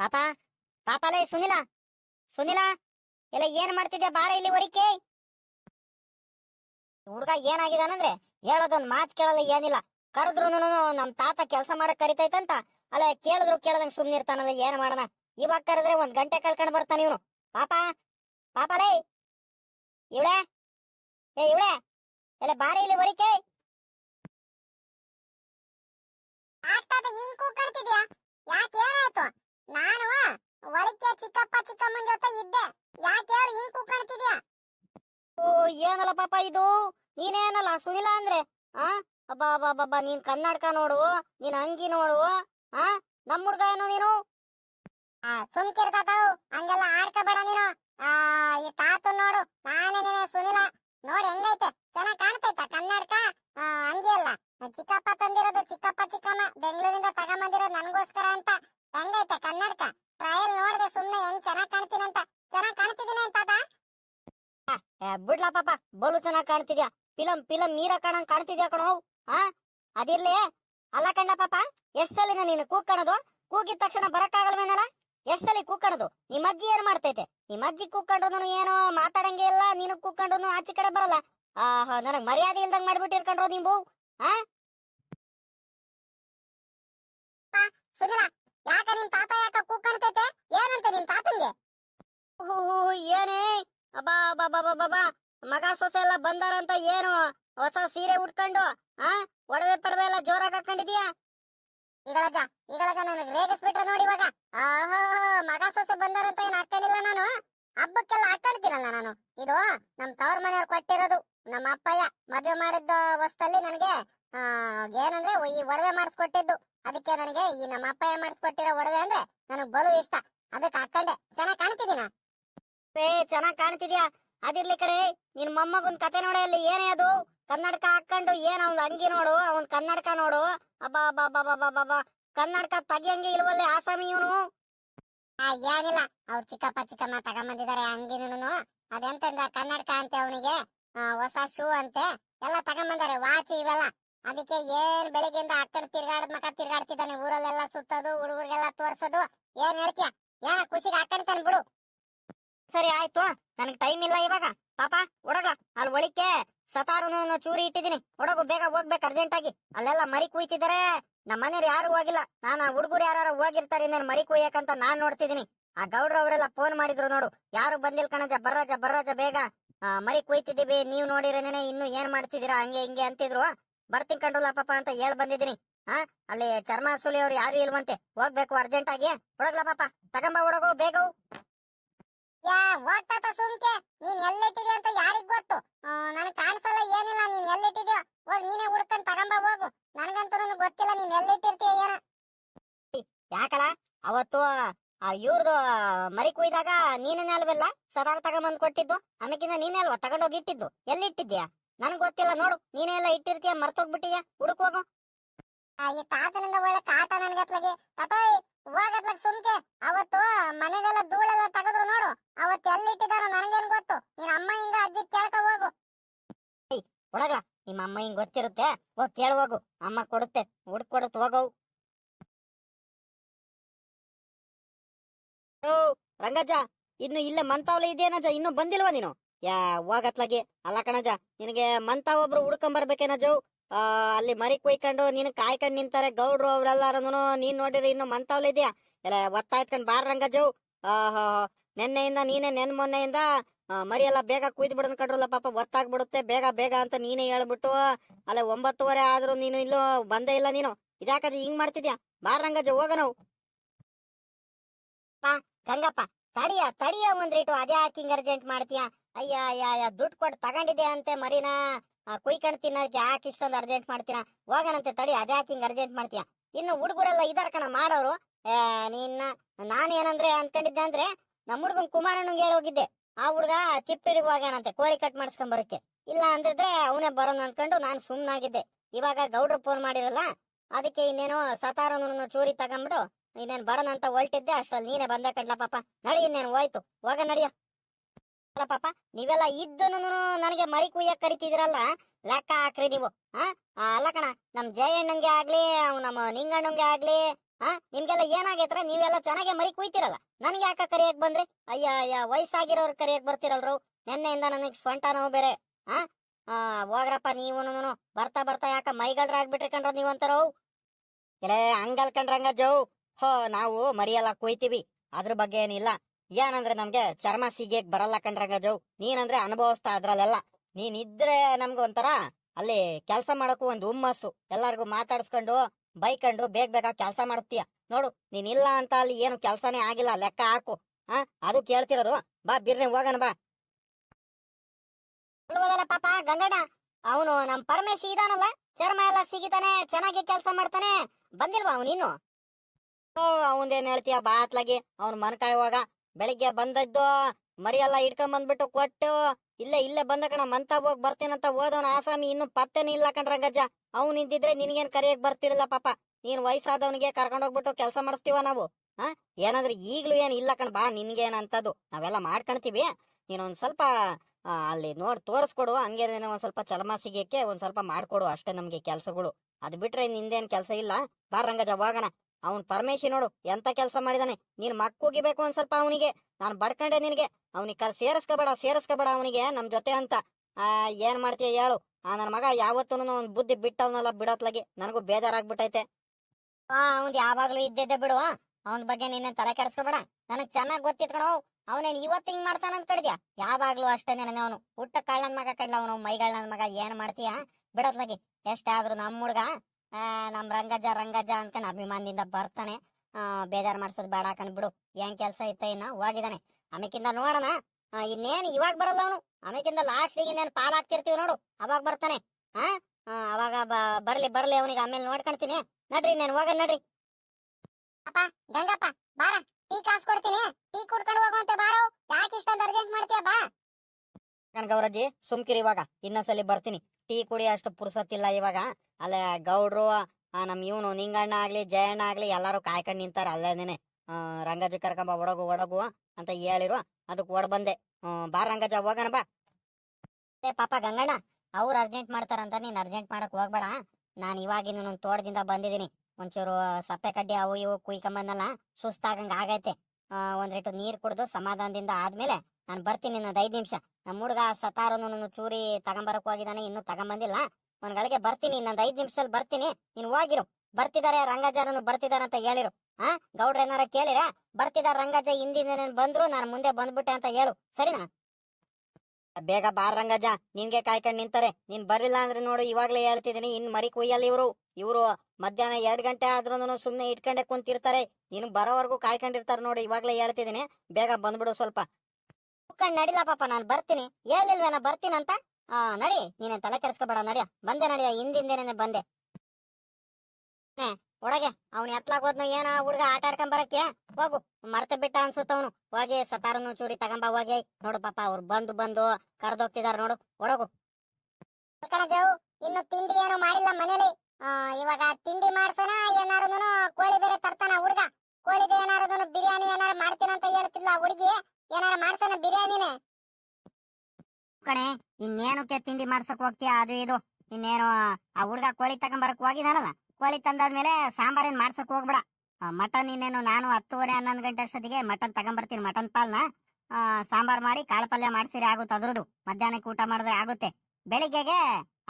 ಪಾಪ, ಪಾಪಲೇ ಸುನಿಲ. ಸುನಿಲ, ಎಲ್ಲ ಏನ್ ಮಾಡ್ತಿದ್ಯಾ ಬಾರ ಇಲ್ಲಿ ಹೊರಿಕೆ ಹುಡುಗ ಏನಾಗಿದಾನಂದ್ರೆ ಹೇಳೋದೊಂದ್ ಮಾತ್ ಕೇಳಲ್ಲ, ಏನಿಲ್ಲ. ಕರೆದ್ರು ನಮ್ ತಾತ ಕೆಲಸ ಮಾಡಕ್ ಕರಿತೈತಂತ. ಅಲ್ಲ ಕೇಳಿದ್ರು ಕೇಳದಂಗ್ ಸುಮ್ನಿರ್ತಾನಲ್ಲ ಏನ್ ಮಾಡೋಣ? ಇವಾಗ ಕರೆದ್ರೆ ಒಂದ್ ಗಂಟೆ ಕಳ್ಕೊಂಡ್ ಬರ್ತಾನ ಇವನು. ಪಾಪ, ಪಾಪಲೇ! ಇವಳೆ? ಏ, ಇವಳೆ! ಎಲ್ಲ ಬಾರಿ ಇಲ್ಲಿ ಹೊರಿಕೆ ಆಗ್ತದ ಹಿಂಗ್ ಯಾಕೆ ಏನಾಯ್ತು? ನಾನು ಒಳಕ್ಕೆ ಚಿಕ್ಕಪ್ಪ ಚಿಕ್ಕಮ್ಮನ ಜೊತೆ ಇದ್ದೆ. ಯಾಕೆ ಹೇಳು ಹಿಂಗ್ ಕೂಗ್ಕೊಳ್ತಿದ್ಯಾ ಓ ಏನಲ್ಲ ಪಾಪ ಇದು? ನೀನೇನಲ್ಲ ಸುನಿಲ ಅಂದ್ರೆ? ಆ? ಅಬ್ಬಾ ಅಬ್ಬಾ ಅಬ್ಬಾ ನೀನ್ ಕನ್ನಡಕ ನೋಡು ನೀನ್ ಅಂಗಿ ನೋಡು ಆ? ನಮ್ ಹುಡ್ಗ ಏನು ನೀನು? ಸುಮ್ಕಿರ್ತ ತಾವು ಹಂಗೆಲ್ಲ ಆಡ್ಕೋಬೇಡ ನೀನು. ಆ ಈ ತಾತು ನೋಡು ನಾನೇ ಸುನಿಲ. ನೋಡಿ ಹೆಂಗೈತೆ? ಚೆನ್ನಾಗ್ ಕಾಣ್ತೈತ? ಕನ್ನಡಕ? ಅಂಗಿ ಅಲ್ಲ. ಚಿಕ್ಕಪ್ಪ ತಂದಿರೋದು ಚಿಕ್ಕಪ್ಪ ಚಿಕ್ಕಮ್ಮ. ಬೆಂಗಳೂರಿಂದ ತಗೊಂಬಂದಿರೋದು ನನ್ಗೋಸ್ಕರ ಅಂತ ಹೆಂಗೈತೆ ಕನ್ನಡಕ. ಟ್ರಯಲ್ ನೋಡ್ದೆ ಸುಮ್ನೆ ಹೆಂಗ್ ಚೆನ್ನಾಗ್ ಕಾಣ್ತೀನಂತ. ಚೆನ್ನಾಗ್ ಕಾಣ್ತಿದ್ದೀನಿ ಅಂತ ಬಿಡ್ಲಾ ಪಾಪ. ಬಲು ಚೆನ್ನಾಗ್ ಕಾಣ್ತಿದ್ಯಾ? ಫಿಲಂ ಫಿಲಂ ಮೀರಾ ಕಾಣಂಗ್ ಕಾಣ್ತಿದ್ಯಾ ಕಣೋ ಹಾ ಅದಿರ್ಲಿ? ಅಲ್ಲ ಕಂಡ ಪಾಪ ಎಷ್ಟ್ ಸಲಿನ ನೀನು ಕೂಗ್ಕಣದು ಕೂಗಿದ ತಕ್ಷಣ ಬರಕ್ಕಾಗಲ್ವೇನಲ್ಲ ಎಷ್ಟ್ ಸಲಿ ಕೂಗ್ಕಣದು ನಿಮ್ಮ ಅಜ್ಜಿ ಏನ್ ಮಾಡ್ತೈತೆ? ನಿಮ್ಮ ಅಜ್ಜಿ ಕೂಗ್ಕೊಂಡ್ರು ಏನೋ ಮಾತಾಡಂಗೆ ಇಲ್ಲ ನೀನು ಕೂಗ್ಕೊಂಡ್ರು ಆಚೆ ಕಡೆ ಬರಲ್ಲ. ಆಹಾ ನನಗ್ ಮರ್ಯಾದೆ ಇಲ್ದಂಗ್ ಮಾಡ್ಬಿಟ್ಟಿರ್ಕೊಂಡ್ರು ನೀವು ಹಾ ಸುನಿಲ. ಯಾಕ ನಿಮ್ ತಾತ ಯಾಕ ಕೂಕಣ್ತೈತೆ ಏನಂತ ನಿಮ್ ತಾತಂಗೆ? ಏನೇ? ಅಬ್ಬಾ ಅಬ್ಬಾ ಬಾ ಬಾ ಬಾ ಮಗ ಸೊಸೆ ಎಲ್ಲ ಬಂದಾರಂತ ಏನು? ಹೊಸ ಸೀರೆ ಉಟ್ಕೊಂಡು ಆ? ಒಡವೆ ಪಡವೆ ಎಲ್ಲ ಜೋರಾಗಿ ಹಾಕೊಂಡಿದ್ಯಾ ಈಗಳಜ್ಜ ಈಗಳಜ್ಜ ನನಗೆ ರೇಗಿಸ್ಬಿಟ್ರೆ ನೋಡಿ ಇವಾಗ. ಆಹೋ ಮಗ ಸೊಸೆ ಬಂದಾರಂತ ಏನ್ ಹಾಕೊಂಡಿಲ್ಲ ನಾನು? ಹಬ್ಬಕ್ಕೆಲ್ಲ ಹಾಕೊಂಡಿದ್ದೀನಲ್ಲ ನಾನು. ಇದು ನಮ್ ತವ್ರ ಮನೆಯವ್ರು ಕೊಟ್ಟಿರೋದು. ನಮ್ಮ ಅಪ್ಪಯ್ಯ ಮದ್ವೆ ಮಾಡಿದ್ದ ವಸ್ತಲ್ಲಿ ನನಗೆ ಆ ಏನಂದ್ರೆ ಈ ಒಡವೆ ಮಾಡಿಸ್ಕೊಟ್ಟಿದ್ದು. ಅದಕ್ಕೆ ನನಗೆ ಈ ನಮ್ಮ ಅಪ್ಪಯ್ಯ ಮಾಡಿಸ್ಕೊಟ್ಟಿರೋ ಒಡವೆ ಅಂದ್ರೆ ನನಗ್ ಬಲು ಇಷ್ಟ. ಅದಕ್ಕೆ ಹಾಕೊಂಡೆ ಚೆನ್ನಾಗ್ ಕಾಣ್ತಿದ್ದೀನ? ಏ, ಚೆನ್ನಾಗ್ ಕಾಣ್ತಿದ್ಯಾ? ಅದಿರ್ಲಿ ಕಡೆ ನಿನ್ ಮೊಮ್ಮಗನ್ ಕತೆ ನೋಡ ಅಲ್ಲಿ ಏನೇ ಅದು? ಕನ್ನಡಕ ಹಾಕೊಂಡು ಏನ್ ಅವ್ನ್ ಅಂಗಿ ನೋಡು, ಅವ್ನ್ ಕನ್ನಡಕ ನೋಡು. ಅಬ್ಬಾ ಅಬ್ಬಾ ಅಬ್ಬಾ ಕನ್ನಡಕ ತೆಗಿಯಂಗೆ ಇಲ್ವಲ್ಲೇ ಆಸಾಮಿ ಇವನು? ಏನಿಲ್ಲ. ಅವ್ರ ಚಿಕ್ಕಪ್ಪ ಚಿಕ್ಕಮ್ಮ ತಗೊಂಬಂದಿದ್ದಾರೆ ಅಂಗಿನೂ ಅದೆಂತ ಕನ್ನಡಕ ಅಂತೆ ಅವನಿಗೆ. ಹೊಸ ಶೂ ಅಂತೆ. ಎಲ್ಲ ತಗೊಂಬಂದಾರೆ, ವಾಚ್ ಇವೆಲ್ಲ. ಅದಕ್ಕೆ ಏನ್ ಬೆಳಿಗ್ಗೆಯಿಂದ ಅಕ್ಕಡ ತಿರ್ಗಾಡದ್ ಮಕ ತಿರ್ಗಾಡ್ತಿದ್ದಾನೆ? ಊರಲ್ಲೆಲ್ಲ ಸುತ್ತೋದು, ಹುಡುಗರಿಗೆಲ್ಲ ತೋರ್ಸೋದು. ಏನ್ ಹೇಳ್ತೀಯ? ಏನ ಖುಷಿಗೆ ಅಕ್ಕಡ್ತಾನೆ ಬಿಡು. ಸರಿ, ಆಯ್ತು. ನನಗ್ ಟೈಮ್ ಇಲ್ಲ ಇವಾಗ. ಪಾಪ ಹುಡುಗ ಅಲ್ಲಿ ಒಳಿಕೆ ಸತಾರು ಚೂರಿ ಇಟ್ಟಿದ್ದೀನಿ. ಹುಡುಗು ಬೇಗ ಹೋಗ್ಬೇಕು ಅರ್ಜೆಂಟ್ ಆಗಿ. ಅಲ್ಲೆಲ್ಲ ಮರಿ ಕುಯ್ತಿದಾರೆ. ನಮ್ಮ ಮನೆಯವ್ರು ಯಾರು ಹೋಗಿಲ್ಲ. ನಾನು ಹುಡುಗರು ಯಾರು ಹೋಗಿರ್ತಾರೆ ನಾನು ಮರಿ ಕುಯ್ಯಕಂತ ನಾನ್ ನೋಡ್ತಿದ್ದೀನಿ. ಆ ಗೌಡ್ರು ಅವರೆಲ್ಲ ಫೋನ್ ಮಾಡಿದ್ರು ನೋಡು. ಯಾರು ಬಂದಿಲ್ ಕಣಜ. ಬರ್ರಜ ಬರ್ರಜ, ಬೇಗ. ಮರಿ ಕುಯ್ತಿದ್ದೀವಿ. ನೀವ್ ನೋಡಿರೇನೆ ಇನ್ನು ಏನ್ ಮಾಡ್ತಿದ್ದೀರಾ? ಹಂಗೆ, ಹಿಂಗೆ ಅಂತಿದ್ರು. ಬರ್ತೀನಿ ಕಂಡ್ರಲ್ಲ ಪಾಪ ಅಂತ ಹೇಳ್ ಬಂದಿದ್ದೀನಿ. ಹಾ ಅಲ್ಲಿ ಚರ್ಮ ಸುಲಿ ಅವ್ರು ಯಾರು ಇಲ್ವಂತೆ. ಹೋಗ್ಬೇಕು ಅರ್ಜೆಂಟ್ ಆಗಿ. ಹೊಡಗ್ಲ ಪಾಪ ತಗೊಂಬ ಹುಡುಗು ಬೇಗ. ಯಾ ಹೋಗ್ತಾತ ಸುಮ್ಕೆ. ನೀನ್ ಎಲ್ಲಿಟ್ಟಿದ್ಯಾ ಅಂತ ಯಾರಿಗ್ ಗೊತ್ತು? ನನಗ್ ಕಾಣಿಸಲ್ಲ ಏನಿಲ್ಲ. ನೀನ್ ಎಲ್ಲಿಟ್ಟಿದ್ಯಾ? ಹೋಗ್ ನೀನೇ ಹುಡ್ಕೊಂಡ್ ತಗೊಂಬ ಹೋಗು. ನನಗಂತೂ ಗೊತ್ತಿಲ್ಲ ನೀನ್ ಎಲ್ಲಿಟ್ಟಿರ್ತೀಯ ಏನ. ಯಾಕಲ್ಲ ಅವತ್ತು ಆ ಇವ್ರದು ಮರಿ ಕುಯ್ದಾಗ ನೀನೇನೆ ಅಲ್ವಲ್ಲ ಸದಾರ ತಗೊಂಬಂದ್ ಕೊಟ್ಟಿದ್ದು. ಆಮೇಕಿಂದ ನೀನೇ ಅಲ್ವಾ? ತಗೊಂಡೋಗಿ ಇಟ್ಟಿದ್ದು. ಎಲ್ಲಿಟ್ಟಿದ್ಯಾ ನನಗ್ ಗೊತ್ತಿಲ್ಲ ನೋಡು ನೀನೇ ಎಲ್ಲ ಇಟ್ಟಿರ್ತೀಯ ಮರ್ತೋಗ್ಬಿಟ್ಟಿಯ? ಹುಡುಕ್ ಹೋಗು. ಈ ತಾತನಿಂದ ಒಳ್ಳೆ ಕಾಟ ನನ್ಗತ್ಲಗೆ ತತೋಯ್ ಹೋಗತ್ಲಗ್ ಸುಮ್ಕೆ. ಅವತ್ತು ಮನೆಗೆಲ್ಲ ಧೂಳೆಲ್ಲ ತೆಗೆದ್ರು ನೋಡು. ಅವತ್ತು ಎಲ್ಲಿಟ್ಟಿದಾರ ನನಗೇನ್ ಗೊತ್ತು. ನಿನ್ ಅಮ್ಮ ಹಿಂಗ ಅಜ್ಜಿ ಕೇಳ್ಕ ಹೋಗು. ಒಳಗ. ನಿಮ್ಮ ಅಮ್ಮ ಹಿಂಗ್ ಗೊತ್ತಿರುತ್ತೆ ಹೋಗ್ ಕೇಳ ಹೋಗು. ಅಮ್ಮ ಕೊಡುತ್ತೆ ಹುಡುಕ್ ಕೊಡುತ್ತೆ ಹೋಗವು ರಂಗಜ್ಜ ಇನ್ನು ಇಲ್ಲ ಮಂತಾವ್ಲ ಇದೆಯನಜ್ಜ? ಇನ್ನು ಬಂದಿಲ್ವಾ ನೀನು? ಯಾ, ಹೋಗತ್ಲಾಗಿ. ಅಲ್ಲ ಕಣಜ, ನಿನಗೆ ಮಂತ ಒಬ್ರು ಜೋ? ಆ, ಅಲ್ಲಿ ಮರಿ ಕುಯ್ಕೊಂಡು ನಿನ್ ಕಾಯ್ಕೊಂಡ್ ನಿಂತಾರೆ ಗೌಡ್ರು ಅವ್ರೆಲ್ಲಾರನು, ನೀನ್ ನೋಡಿರಿ ಇನ್ನು ಮಂತಾವ್ಲ ಇದೆಯಾ? ಎಲ್ಲ ಒತ್ತಾಯ್ತ್ಕೊಂಡ್ ಬಾರ್ ರಂಗಜ್ಜು ಆಹಾ, ನೆನ್ನೆಯಿಂದ ನೀನೆ ನೆನ್ ಮೊನ್ನೆಯಿಂದ ಮರಿ ಎಲ್ಲ ಬೇಗ ಕುಯ್ದು ಬಿಡನ್ ಕಂಡ್ರಲ್ಲ ಪಾಪ, ಒತ್ತಾಗ್ಬಿಡುತ್ತೆ, ಬೇಗ ಬೇಗ ಅಂತ ನೀನೇ ಹೇಳ್ಬಿಟ್ಟು, ಅಲ್ಲ ಒಂಬತ್ತುವರೆ ಆದ್ರೂ ನೀನು ಇಲ್ಲ ಬಂದೇ ಇಲ್ಲ ನೀನು. ಇದಾಕಜ ಹಿಂಗ್ ಮಾಡ್ತಿದ್ಯಾ? ಬಾರ್ ರಂಗಜ್ಜ ಹೋಗ ನಾವು. ಗಂಗಪ್ಪ ತಡಿಯ ತಡಿಯ ಒಂದ್ರಿಟು ಅದೇ ಹಾಕಿಂಗ್ ಅರ್ಜೆಂಟ್ ಮಾಡ್ತೀಯ? ಅಯ್ಯ ಅಯ್ಯ ಅಯ್ಯ ದುಡ್ಡು ಕೊಟ್ಟು ತಗೊಂಡಿದ್ದೆ ಅಂತೆ ಮರಿನ. ಆ, ತಿನ್ನೋಕೆ ಯಾಕೆ ಇಷ್ಟೊಂದು ಅರ್ಜೆಂಟ್ ಮಾಡ್ತೀರಾ ಹೋಗನಂತೆ ತಡಿ ಅದೇ ಹಾಕಿಂಗ್ ಅರ್ಜೆಂಟ್ ಮಾಡ್ತೀಯ? ಇನ್ನು ಹುಡುಗರೆಲ್ಲ ಇದಾರ ಕಣ ಮಾಡೋರು. ನಿನ್ನ ನಾನೇನಂದ್ರೆ ಅನ್ಕೊಂಡಿದ್ದೆ ಅಂದ್ರೆ ನಮ್ಮ ಹುಡುಗನ್ ಕುಮಾರಣ್ಣಂಗೆ ಹೋಗಿದ್ದೆ. ಆ ಹುಡುಗ ತಿಪ್ಪಿರಿಗೆ ಹೋಗ್ಯಾನಂತೆ ಕೋಳಿ ಕಟ್ ಮಾಡಿಸ್ಕೊಂಡ್ ಬರೋಕೆ ಇಲ್ಲ ಅಂದಿದ್ರೆ ಅವನೇ ಬರೋನ್ ಅನ್ಕೊಂಡು ನಾನು ಸುಮ್ಮನಾಗಿದ್ದೆ ಇವಾಗ ಗೌಡ್ರು ಫೋನ್ ಮಾಡಿರಲ್ಲ ಅದಕ್ಕೆ ಇನ್ನೇನೋ ಸತಾರನ ಚೂರಿ ತಗೊಂಡ್ಬಿಡು ಇನ್ನೇನ್ ಬರೋಣ ಅಂತ ಹೊಲ್ಟಿದ್ದೆ ಅಷ್ಟ್ರಲ್ಲಿ ನೀನೇ ಬಂದೆ ಕಡ್ಲ ಪಾಪ. ನಡಿ ಇನ್ನೇನು ಹೋಯ್ತು. ಹೋಗ ನಡಿಯ. ಪಾಪ, ನೀವೆಲ್ಲ ಇದ್ದನು ನನಗೆ ಮರಿ ಕುಯ್ಯಕ್ ಕರಿತಿದಿರಲ್ಲ ಲೆಕ್ಕ ಹಾಕ್ರಿ ನೀವು, ಹಾ? ಅಲ್ಲ ಕಣ, ನಮ್ ಜಯಣ್ಣಂಗೆ ಆಗ್ಲಿ ನಮ್ಮ ನಿಂಗಣ್ಣಂಗೆ ಆಗ್ಲಿ, ಹಾ? ನಿಮ್ಗೆಲ್ಲ ಏನಾಗೈತ್ರ ನೀವೆಲ್ಲ ಚೆನ್ನಾಗೆ ಮರಿ ಕುಯ್ತಿರಲ್ಲ? ನನ್ಗೆ ಯಾಕ ಕರಿಯಕ್ ಬಂದ್ರಿ? ಅಯ್ಯ ಅಯ್ಯ, ವಯಸ್ಸಾಗಿರೋರ್ ಕರಿಯಕ್ ಬರ್ತಿರಲ್ರು. ನಿನ್ನೆಯಿಂದ ನನಗ್ ಸ್ವಂಟ ನೋವು ಬೇರೆ, ಹಾ? ಹೋಗ್ರಪ್ಪ ನೀವು ಬರ್ತಾ ಬರ್ತಾ ಯಾಕ ಮೈಗಳ್ರಾಗ್ಬಿಟ್ರಿ ಕಣ್ರ ನೀವಂತಾರ ಎಲೆ ಹಂಗಲ್ ಕಂಡ್ರಂಗ ಜೌ ಹೋ, ನಾವು ಮರಿಯಲ್ಲ ಕೊಯ್ತೀವಿ. ಅದ್ರ ಬಗ್ಗೆ ಏನಿಲ್ಲ. ಏನಂದ್ರೆ ನಮ್ಗೆ ಚರ್ಮ ಸಿಗಿಯಕ್ ಬರಲ್ಲ ಕಣ್ರಂಗ ಜೋ ನೀನಂದ್ರೆ ಅನುಭವಿಸ್ತಾ ಅದ್ರಲ್ಲೆಲ್ಲ ನೀನ್ ಇದ್ರೆ ನಮ್ಗೆ ಒಂಥರ ಅಲ್ಲಿ ಕೆಲಸ ಮಾಡಕ್ಕೂ ಒಂದು ಹುಮ್ಮಸ್ಸು. ಎಲ್ಲಾರ್ಗು ಮಾತಾಡ್ಸ್ಕೊಂಡು, ಬೈಕಂಡು ಬೇಗ ಬೇಗ ಕೆಲಸ ಮಾಡ್ತೀಯ. ನೋಡು ನೀನ್ ಇಲ್ಲ ಅಂತ ಅಲ್ಲಿ ಏನು ಕೆಲಸನೇ ಆಗಿಲ್ಲ. ಲೆಕ್ಕ ಹಾಕು. ಹಾ ಅದು ಕೇಳ್ತಿರೋದು ಬಾ ಬಿರ್ನೆ ಹೋಗನ ಬಾ. ಅಲ್ವದಲ್ಲ ಪಾಪ, ಗಂಗಣ್ಣ. ಅವನು ನಮ್ ಪರಮೇಶ್ ಇದಾನಲ್ಲ. ಚರ್ಮ ಎಲ್ಲ ಸಿಗಿತಾನೆ, ಚೆನ್ನಾಗಿ ಕೆಲಸ ಮಾಡ್ತಾನೆ. ಬಂದಿಲ್ವಾ ಅವನು ಅವಂದೇನ್ ಹೇಳ್ತೀಯ? ಬಾ ಅತ್ಲಾಗಿ. ಅವ್ನ್ ಮನ್ ಕಾಯುವಾಗ ಬೆಳಿಗ್ಗೆ ಬಂದದ್ದು, ಮರಿ ಎಲ್ಲ ಇಟ್ಕೊಂಡ್ ಬಂದ್ಬಿಟ್ಟು ಕೊಟ್ಟು, ಇಲ್ಲೇ ಇಲ್ಲೇ ಬಂದ ಕಣ ಮಂತ ಹೋಗ್ ಬರ್ತೀನಂತ ಓದೋನ ಆಸಾಮಿ, ಇನ್ನು ಪತ್ತೆನೇ ಇಲ್ಲ ಕಣ್ರಂಗಜ್ಜ ಅವ್ನ್ ಇದ್ದಿದ್ರೆ ನಿನ್ಗೇನ್ ಕರಿಯಕ್ ಬರ್ತಿರಲಿಲ್ಲ ಪಾಪ. ನೀನ್ ವಯಸ್ಸಾದವನಿಗೆ ಕರ್ಕೊಂಡ್ ಹೋಗ್ಬಿಟ್ಟು ಕೆಲಸ ಮಾಡಿಸ್ತೀವ ನಾವು? ಹಾ ಏನಂದ್ರೆ ಈಗ್ಲೂ ಏನ್ ಇಲ್ಲ ಕಣ್, ಬಾ ನಿನ್ಗೇನಂತದು ನಾವೆಲ್ಲ ಮಾಡ್ಕೊಂತೀವಿ ನೀನ್ ಒಂದ್ ಸ್ವಲ್ಪ ಅಲ್ಲಿ ನೋಡ್ ತೋರಿಸ್ಕೊಡು. ಹಂಗೆ ಒಂದ್ ಸ್ವಲ್ಪ ಚಲಮ ಸಿಗಕ್ಕೆ ಒಂದ್ ಸ್ವಲ್ಪ ಮಾಡ್ಕೊಡು ಅಷ್ಟೇ ನಮ್ಗೆ ಕೆಲ್ಸಗಳು. ಅದ್ ಬಿಟ್ರೆ ನಿಂದೇನ್ ಕೆಲ್ಸ ಇಲ್ಲ. ಬಾ ರಂಗಜ ಹೋಗಣ. ಅವ್ನ್ ಪರಮೇಶಿ ನೋಡು ಎಂತ ಕೆಲಸ ಮಾಡಿದಾನೆ. ನೀನ್ ಮಕ್ಕೂಗಿಬೇಕು ಒಂದ್ ಸ್ವಲ್ಪ ಅವನಿಗೆ. ನಾನ್ ಬಡ್ಕಂಡೆ ನಿನಗೆ. ಅವನಿಗೆ ಕಲ್ ಸೇರಿಸ್ಕೋಬೇಡ ಸೇರಿಸ್ಕೋಬೇಡ ಅವನಿಗೆ ನಮ್ ಜೊತೆ ಅಂತ. ಆ, ಏನ್ ಮಾಡ್ತೀಯ ಹೇಳು. ಆ, ನನ್ ಮಗ ಯಾವತ್ತೂ ಅವ್ನ್ ಬುದ್ಧಿ ಬಿಟ್ಟವನಲ್ಲ ಬಿಡೋತ್ಲಾಗಿ. ನನಗೂ ಬೇಜಾರಾಗ್ಬಿಟ್ಟೈತೆ. ಆ, ಅವ್ನ್ ಯಾವಾಗ್ಲೂ ಇದ್ದಿದ್ದೆ ಬಿಡುವ ಅವನ ಬಗ್ಗೆ ನಿನ್ನ ತಲೆ ಕೆಡಿಸ್ಕೋಬೇಡ. ನನಗ್ ಚೆನ್ನಾಗ್ ಗೊತ್ತಿತ್ ಕಣೋ. ಅವನೇನ್ ಇವತ್ತು ಹಿಂಗ್ ಮಾಡ್ತಾನ ಅಂತ ಕಡ್ದ್ಯಾ ಯಾವಾಗ್ಲೂ ಅಷ್ಟೇ ನನಗೆ ಅವನು. ಹುಟ್ಟ ಕಳ್ಳನ್ ಮಗ ಕಡ್ಲ ಅವನು. ಮೈಗಳ್ ನನ್ ಮಗ ಏನ್ ಮಾಡ್ತೀಯ? ಬಿಡತ್ಲಾಗಿ. ಎಷ್ಟಾದ್ರೂ ನಮ್ ಹುಡ್ಗ ಆ, ನಮ್ ರಂಗಜ್ಜ ರಂಗಜ್ಜ ಅನ್ಕೊಂಡ್ ಅಭಿಮಾನದಿಂದ ಬರ್ತಾನೆ. ಬೇಜಾರು ಮಾಡ್ಸೋದ್ ಬೇಡ ಬಿಡು. ಏನ್ ಕೆಲ್ಸ ಇತ್ತ ಇನ್ನ? ಹೋಗಿದಾನೆ. ಆಮೇಕಿಂದ ನೋಡೋಣ. ಇನ್ನೇನು ಇವಾಗ ಬರಲ್ಲ ಅವನು. ಆಮೇಕಿಂದ ಲಾಸ್ಟ್ ಇನ್ನೇನು ಪಾಲ್ ಹಾಕ್ತಿರ್ತೀವಿ ನೋಡು. ಅವಾಗ ಬರ್ತಾನೆ. ಹಾ ಅವಾಗ ಬರ್ಲಿ ಬರ್ಲಿ ಅವನಿಗೆ ಆಮೇಲೆ ನೋಡ್ಕೊಂತೀನಿ ನಡ್ರಿ ನಾನು ಹೋಗ ನಡ್ರಿ. ಅಪ್ಪ, ಗಂಗಪ್ಪ, ಬಾರ. ಟೀ ಕಾಸ್ ಕೊಡ್ತೀನಿ. ಟೀ ಕುಡ್ಕೊಂಡು ಹೋಗುವಂತೆ ಬಾರೋ. ಯಾಕೆ ಇಷ್ಟೊಂದು ಅರ್ಜೆಂಟ್ ಮಾಡ್ತೀಯ ಬಾ. ಗೌರಜ್ಜಿ, ಸುಮ್ಕಿರಿ ಇವಾಗ. ಇನ್ನೊಂದ್ಸಲಿ ಬರ್ತೀನಿ. ಟೀ ಕುಡಿ ಅಷ್ಟು ಪುರ್ಸತ್ತಿಲ್ಲ ಇವಾಗ. ಅಲ್ಲೇ ಗೌಡ್ರು ನಮ್ ಇವನು ನಿಂಗಣ್ಣ ಆಗ್ಲಿ ಜಯಣ್ಣ ಆಗ್ಲಿ ಎಲ್ಲಾರು ಕಾಯ್ಕೊಂಡ್ ನಿಂತಾರ ಅಲ್ಲೇನೆ ರಂಗಜ್ಜಿ ಕರ್ಕೊಂಬ ಒಡಗು ಒಡಗು ಅಂತ ಹೇಳಿರು. ಅದಕ್ಕೆ ಓಡ್ ಬಂದೆ. ಹ್ಮ್, ಬಾ ರಂಗಜ ಹೋಗೋಣ ಬಾ. ಏ ಪಾಪ ಗಂಗಣ್ಣ ಅವ್ರು ಅರ್ಜೆಂಟ್ ಮಾಡ್ತಾರಂತ ನೀನ್ ಅರ್ಜೆಂಟ್ ಮಾಡಕ್ ಹೋಗ್ಬೇಡ. ನಾನ್ ಇವಾಗಿನ ನನ್ ತೋಟದಿಂದ ಬಂದಿದ್ದೀನಿ. ಒಂಚೂರು ಸಪ್ಪೆ ಕಡ್ಡಿ ಅವು ಇವು ಕುಯ್ಕೊಂಬಂದಲ್ಲ ಸುಸ್ತಾಗಂಗ ಆಗೈತೆ. ಒಂದ್ ರೇಟು ನೀರ್ ಕುಡ್ದು ಸಮಾಧಾನದಿಂದ ಆದ್ಮೇಲೆ ನಾನು ಬರ್ತೀನಿ ಇನ್ನೊಂದು ಐದು ನಿಮಿಷ. ನಮ್ಮ ಹುಡುಗ ಸತಾರನು ಚೂರಿ ತಗೊಂಬರಕ್ ಹೋಗಿದ್ದಾನೆ ಇನ್ನೂ ತಗೊಂಬಂದಿಲ್ಲ. ಒಂದ್ ಗಳಿಗೆ ಬರ್ತೀನಿ, ಇನ್ನೊಂದು ಐದು ನಿಮಿಷದಲ್ಲಿ ಬರ್ತೀನಿ. ನೀನು ಹೋಗಿರು. ಬರ್ತಿದಾರೆ ರಂಗಜ್ಜರನು ಬರ್ತಿದಾರೆ ಅಂತ ಹೇಳಿರು. ಹಾ ಗೌಡ್ರ ಏನಾರ ಕೇಳಿರ? ಬರ್ತಿದಾರ ರಂಗಜ್ಜ ಹಿಂದಿನ ಬಂದ್ರು, ನಾನು ಮುಂದೆ ಬಂದ್ಬಿಟ್ಟೆ ಅಂತ ಹೇಳು. ಸರಿನಾ? ಬೇಗ ಬಾರ್ ರಂಗಜ ನಿನ್ಗೆ ಕಾಯ್ಕೊಂಡ್ ನಿಂತಾರೆ. ನೀನ್ ಬರಿಲ್ಲ ಅಂದ್ರೆ ನೋಡು, ಇವಾಗ್ಲೇ ಹೇಳ್ತಿದೀನಿ, ಇನ್ ಮರಿ ಕುಯ್ಯಲ್ಲ ಇವ್ರು. ಇವ್ರು ಮಧ್ಯಾಹ್ನ ಎರಡ್ ಗಂಟೆ ಆದ್ರೂ ಸುಮ್ನೆ ಇಟ್ಕೊಂಡೆ ಕುಂತಿರ್ತಾರೆ. ನೀನು ಬರೋವರೆಗೂ ಕಾಯ್ಕೊಂಡಿರ್ತಾರೆ ನೋಡಿ, ಇವಾಗ್ಲೇ ಹೇಳ್ತಿದೀನಿ. ಬೇಗ ಬಂದ್ಬಿಡು ಸ್ವಲ್ಪ. ಕುಕ್ಕಂಡ್ ನಡಿಲ್ಲ ಪಾಪ, ನಾನು ಬರ್ತೀನಿ. ಹೇಳಿಲ್ವೇನ ಬರ್ತೀನಂತ ಆ, ನಡಿ, ನೀನೆ ತಲೆ ಕೆಡಿಸ್ಕೊಬೇಡ, ನಡಿಯ. ಬಂದೆ ನಡಿಯ ಹಿಂದಿಂದೇನೆ ಬಂದೆ. ಒಳಗೆ. ಅವ್ನ ಎತ್ಲಾಗೋದ್ನು ಏನ ಹುಡ್ಗ ಆಟ ಆಡ್ಕೊಂಡ್ ಬರಕ್ಕೆ? ಹೋಗು. ಮರ್ತ ಬಿಟ್ಟ ಅನ್ಸುತ್ತ ಅವನು ಹೋಗಿ, ಸತಾರನು ಚೂರಿ ತಗೊಂಬ, ಹೋಗಿ. ನೋಡು ಪಾಪ, ಅವ್ರು ಬಂದು ಬಂದು ಕರ್ದೋಗ್ತಿದಾರ ನೋಡು. ಒಳಗು. ಇನ್ನು ತಿಂಡಿ ಏನು ಮಾಡಿಲ್ಲ ಮನೇಲಿ? ಇವಾಗ ತಿಂಡಿ ಮಾಡ್ಸೋಣ ಏನಾರು ಕೋಳಿ ಬೇರೆ ತರ್ತಾನ ಹುಡ್ಗ. ಕೋಳಿದ ಏನಾರು ಬಿರಿಯಾನಿ ಏನಾರು ಮಾಡ್ತೀನಂತ ಹೇಳ್ತಿಲ್ಲ ಹುಡುಗಿ. ಏನಾರ ಮಾಡ್ಸೋಣ ಬಿರಿಯಾನಿನೇ. ಕಣೆ, ಇನ್ನೇನಕ್ಕೆ ತಿಂಡಿ ಮಾಡ್ಸಕ್ ಹೋಗ್ತೀಯ? ಅದು ಇದು. ಇನ್ನೇನು, ಆ ಹುಡ್ಗ ಕೋಳಿ ತಗೊಂಬರಕ್ ಹೋಗಿದಾನಲ್ಲ, ಕೋಳಿ ತಂದಾದ್ಮೇಲೆ ಸಾಂಬಾರೇನ್ ಮಾಡ್ಸಕ್ ಹೋಗ್ಬೇಡ. ಮಟನ್ ಇನ್ನೇನು, ನಾನು ಹತ್ತುವರೆ ಹನ್ನೊಂದು ಗಂಟೆ ಅಷ್ಟೊತ್ತಿಗೆ ಮಟನ್ ತಗೊಂಬರ್ತೀನಿ, ಮಟನ್ ಪಾಲ್ನ. ಸಾಂಬಾರ್ ಮಾಡಿ ಕಾಳು ಪಲ್ಯ ಮಾಡ್ಸಿರಿ ಆಗುತ್ತೆ ಅದ್ರದ್ದು. ಮಧ್ಯಾಹ್ನಕ್ಕೆ ಊಟ ಮಾಡಿದ್ರೆ ಆಗುತ್ತೆ. ಬೆಳಿಗ್ಗೆಗೆ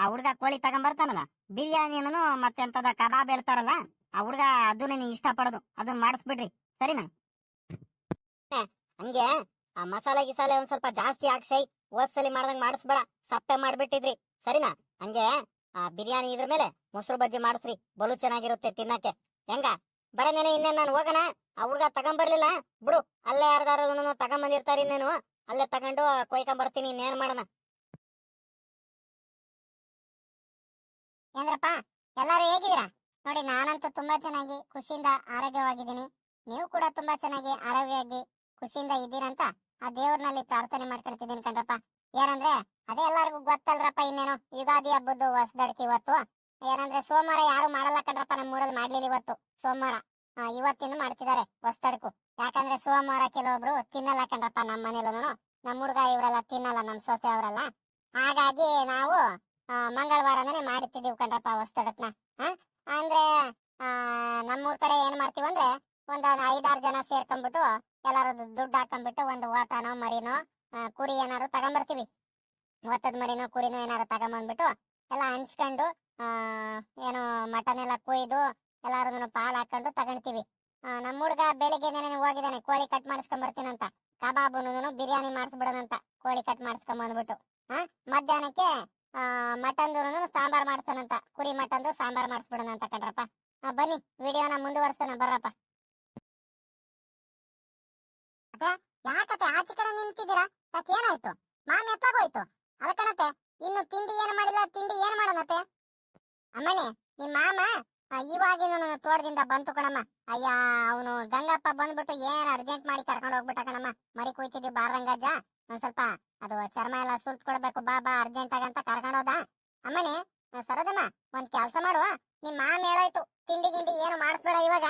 ಆ ಹುಡ್ಗ ಕೋಳಿ ತಗೊಂಬರ್ತಾನಲ್ಲ, ಬಿರಿಯಾನಿನೂ ಮತ್ತೆ ಎಂತದ ಕಬಾಬ್ ಹೇಳ್ತಾರಲ್ಲ, ಆ ಹುಡ್ಗ ಅದನ್ನ ನೀ ಇಷ್ಟಪಡೋದು. ಅದನ್ನ ಮಾಡಿಸ್ಬಿಡ್ರಿ. ಸರಿನಾ? ಹಂಗೆ ಆ ಮಸಾಲೆ ಗಿಸಾಲೆ ಒಂದ್ ಸ್ವಲ್ಪ ಜಾಸ್ತಿ ಹಾಕ್ಸೈ ಹೋದ್ಸಲಿ ಮಾಡ್ದಂಗ್ ಮಾಡಿಸ್ಬೇಡ. ಸಪ್ಪೆ ಮಾಡ್ಬಿಟ್ಟಿದ್ರಿ. ಸರಿನಾ? ಹಂಗೆ ಆ ಬಿರಿಯಾನಿ ಇದ್ರ ಮೇಲೆ ಮೊಸರು ಬಜ್ಜಿ ಮಾಡಿಸ್ರಿ. ಬಲು ಚೆನ್ನಾಗಿರುತ್ತೆ ತಿನ್ನಕ್ಕೆ. ಹೆಂಗ? ಬರನೇನೆ ಇನ್ನೇನ್ ನಾನು ಹೋಗನ ಆ ಹುಡ್ಗ ತಗೊಂಬರ್ಲಿಲ್ಲ? ಬಿಡು, ಅಲ್ಲೇ ಯಾರ್ದಾರು ತಗೊಂಬಂದಿರ್ತಾರ ಇನ್ನೇನು. ಅಲ್ಲೇ ತಗೊಂಡು ಕೊಯ್ಕೊಂಡ್ ಬರ್ತೀನಿ, ಇನ್ನೇನ್ ಮಾಡೋಣ? ಏನ್ರಪ್ಪ, ಎಲ್ಲಾರು ಹೇಗಿದ್ದೀರಾ? ನೋಡಿ, ನಾನಂತೂ ತುಂಬಾ ಚೆನ್ನಾಗಿ, ಖುಷಿಯಿಂದ, ಆರೋಗ್ಯವಾಗಿದ್ದೀನಿ. ನೀವು ಕೂಡ ತುಂಬಾ ಚೆನ್ನಾಗಿ, ಆರೋಗ್ಯವಾಗಿ ಖುಷಿಯಿಂದ ಇದ್ದೀರಂತ ಆ ದೇವ್ರನಲ್ಲಿ ಪ್ರಾರ್ಥನೆ ಮಾಡ್ಕೊಳ್ತಿದ್ದೀನಿ ಕಣ್ರಪ್ಪ. ಏನಂದ್ರೆ ಅದೇ ಎಲ್ಲರಿಗೂ ಗೊತ್ತಲ್ರಪ್ಪ ಇನ್ನೇನು. ಯುಗಾದಿ ಹಬ್ಬದ್ದು ಹೊಸದಡ್ಕೆ ಇವತ್ತು. ಏನಂದ್ರೆ ಸೋಮವಾರ ಯಾರು ಮಾಡಲ್ಲ ಕಣ್ರಪ್ಪ ನಮ್ಮ ಊರಲ್ಲಿ ಮಾಡ್ಲಿಲ್ಲ ಇವತ್ತು. ಸೋಮವಾರ ಇವತ್ತಿಂದ ಮಾಡ್ತಿದ್ದಾರೆ ಹೊಸದಡ್ಕು. ಯಾಕಂದ್ರೆ ಸೋಮವಾರ ಕೆಲವೊಬ್ರು ತಿನ್ನಲ್ಲ ಕಣ್ರಪ್ಪ ನಮ್ಮ ಮನೇಲೂ ನಮ್ಮ ಹುಡುಗ ಇವರೆಲ್ಲ ತಿನ್ನಲ್ಲ, ನಮ್ಮ ಸೊಸೆ ಅವರೆಲ್ಲ. ಹಾಗಾಗಿ ನಾವು ಮಂಗಳವಾರನೇ ಮಾಡ್ತಿದೀವಿ ಕಣ್ರಪ್ಪ ಹೊಸದಡಕ್ನ ಅಂದ್ರೆ ನಮ್ಮೂರ್ ಕಡೆ ಏನ್ ಮಾಡ್ತೀವಿ ಅಂದ್ರೆ ಒಂದ್ ಐದಾರು ಜನ ಸೇರ್ಕೊಂಡ್ಬಿಟ್ಟು ಎಲ್ಲಾರು ದುಡ್ಡು ಹಾಕೊಂಡ್ಬಿಟ್ಟು ಒಂದು ಓತಾನೋ, ಮರಿನೋ ಕುರಿ ಏನಾರು ತಗೊಂಬರ್ತೀವಿ. ಓತದ, ಮರಿನೋ, ಕುರಿನೋ ಏನಾರು ತಗೊಂಬಂದ್ಬಿಟ್ಟು ಎಲ್ಲ ಹಂಚ್ಕೊಂಡು ಏನು ಮಟನ್ ಎಲ್ಲ ಕುಯ್ದು ಎಲ್ಲಾರು ಪಾಲ್ ಹಾಕೊಂಡು ತಗೊಂತೀವಿ ನಮ್ಮ ಬೆಳಿಗ್ಗೆ ಬೆಳಿಗ್ಗೆನೆ ಹೋಗಿದ್ದಾನೆ, ಕೋಳಿ ಕಟ್ ಮಾಡಿಸ್ಕೊಂಬರ್ತೀನಂತ. ಕಬಾಬುನು ಬಿರಿಯಾನಿ ಮಾಡಿಸ್ಬಿಡೋಣಂತ, ಕೋಳಿ ಕಟ್ ಮಾಡಿಸ್ಕೊಂಬಂದ್ಬಿಟ್ಟು. ಹಾ ಮಧ್ಯಾಹ್ನಕ್ಕೆ ಮಟನ್ದು ಸಾಂಬಾರ್ ಮಾಡ್ತಾನಂತ ಕುರಿ ಮಟನ್ದು ಸಾಂಬಾರ್ ಮಾಡಿಸ್ಬಿಡೋಣಂತ ಕಣ್ರಪ್ಪ. ಬನ್ನಿ, ವಿಡಿಯೋನ ಮುಂದುವರ್ಸೋಣ, ಬರ್ರಪ್ಪ. ಅತ್ತೆ ಯಾಕತ್ತೆ ಆಚೆ ಕಡೆ ನಿಂತಿದ್ದೀರಾ? ಯಾಕೆ ಏನಾಯ್ತು? ಮಾಮ್ ಎತ್ತಾಗೋಯ್ತು. ಅಲ್ಲ ಕಣತ್ತೆ, ಇನ್ನು ತಿಂಡಿ ಏನು ಮಾಡಿಲ್ಲ, ತಿಂಡಿ ಏನ್ ಮಾಡೋಣತ್ತೆ ಅಮ್ಮಣಿ ನಿಮ್ ಮಾಮ ಇವಾಗಿನ ತೋಟದಿಂದ ಬಂತು ಕಣಮ್ಮ. ಅಯ್ಯ, ಅವನು ಗಂಗಪ್ಪ ಬಂದ್ಬಿಟ್ಟು ಏನ್ ಅರ್ಜೆಂಟ್ ಮಾಡಿ ಕರ್ಕೊಂಡು ಹೋಗ್ಬಿಟ್ಟ ಕಣಮ್ಮ. ಮರಿ ಕುಯ್ತಿದ್ವಿ ಬಾರಂಗಜ್ಜ ಒಂದ್ ಸ್ವಲ್ಪ ಅದು ಚರ್ಮ ಎಲ್ಲ ಸುಲ್ತ್ ಕೊಡ್ಬೇಕು ಬಾ ಬಾ ಅರ್ಜೆಂಟ್ ಆಗಂತ ಕರ್ಕೊಂಡು ಹೋದ. ಅಮ್ಮಣಿ ಸರೋಜಮ್ಮ, ಒಂದ್ ಕೆಲ್ಸ ಮಾಡುವ. ನಿಮ್ ಮಾಮ ಹೇಳಾಯ್ತು, ತಿಂಡಿ ಗಿಂಡಿ ಏನು ಮಾಡಿಸ್ಬೇಡ ಇವಾಗ.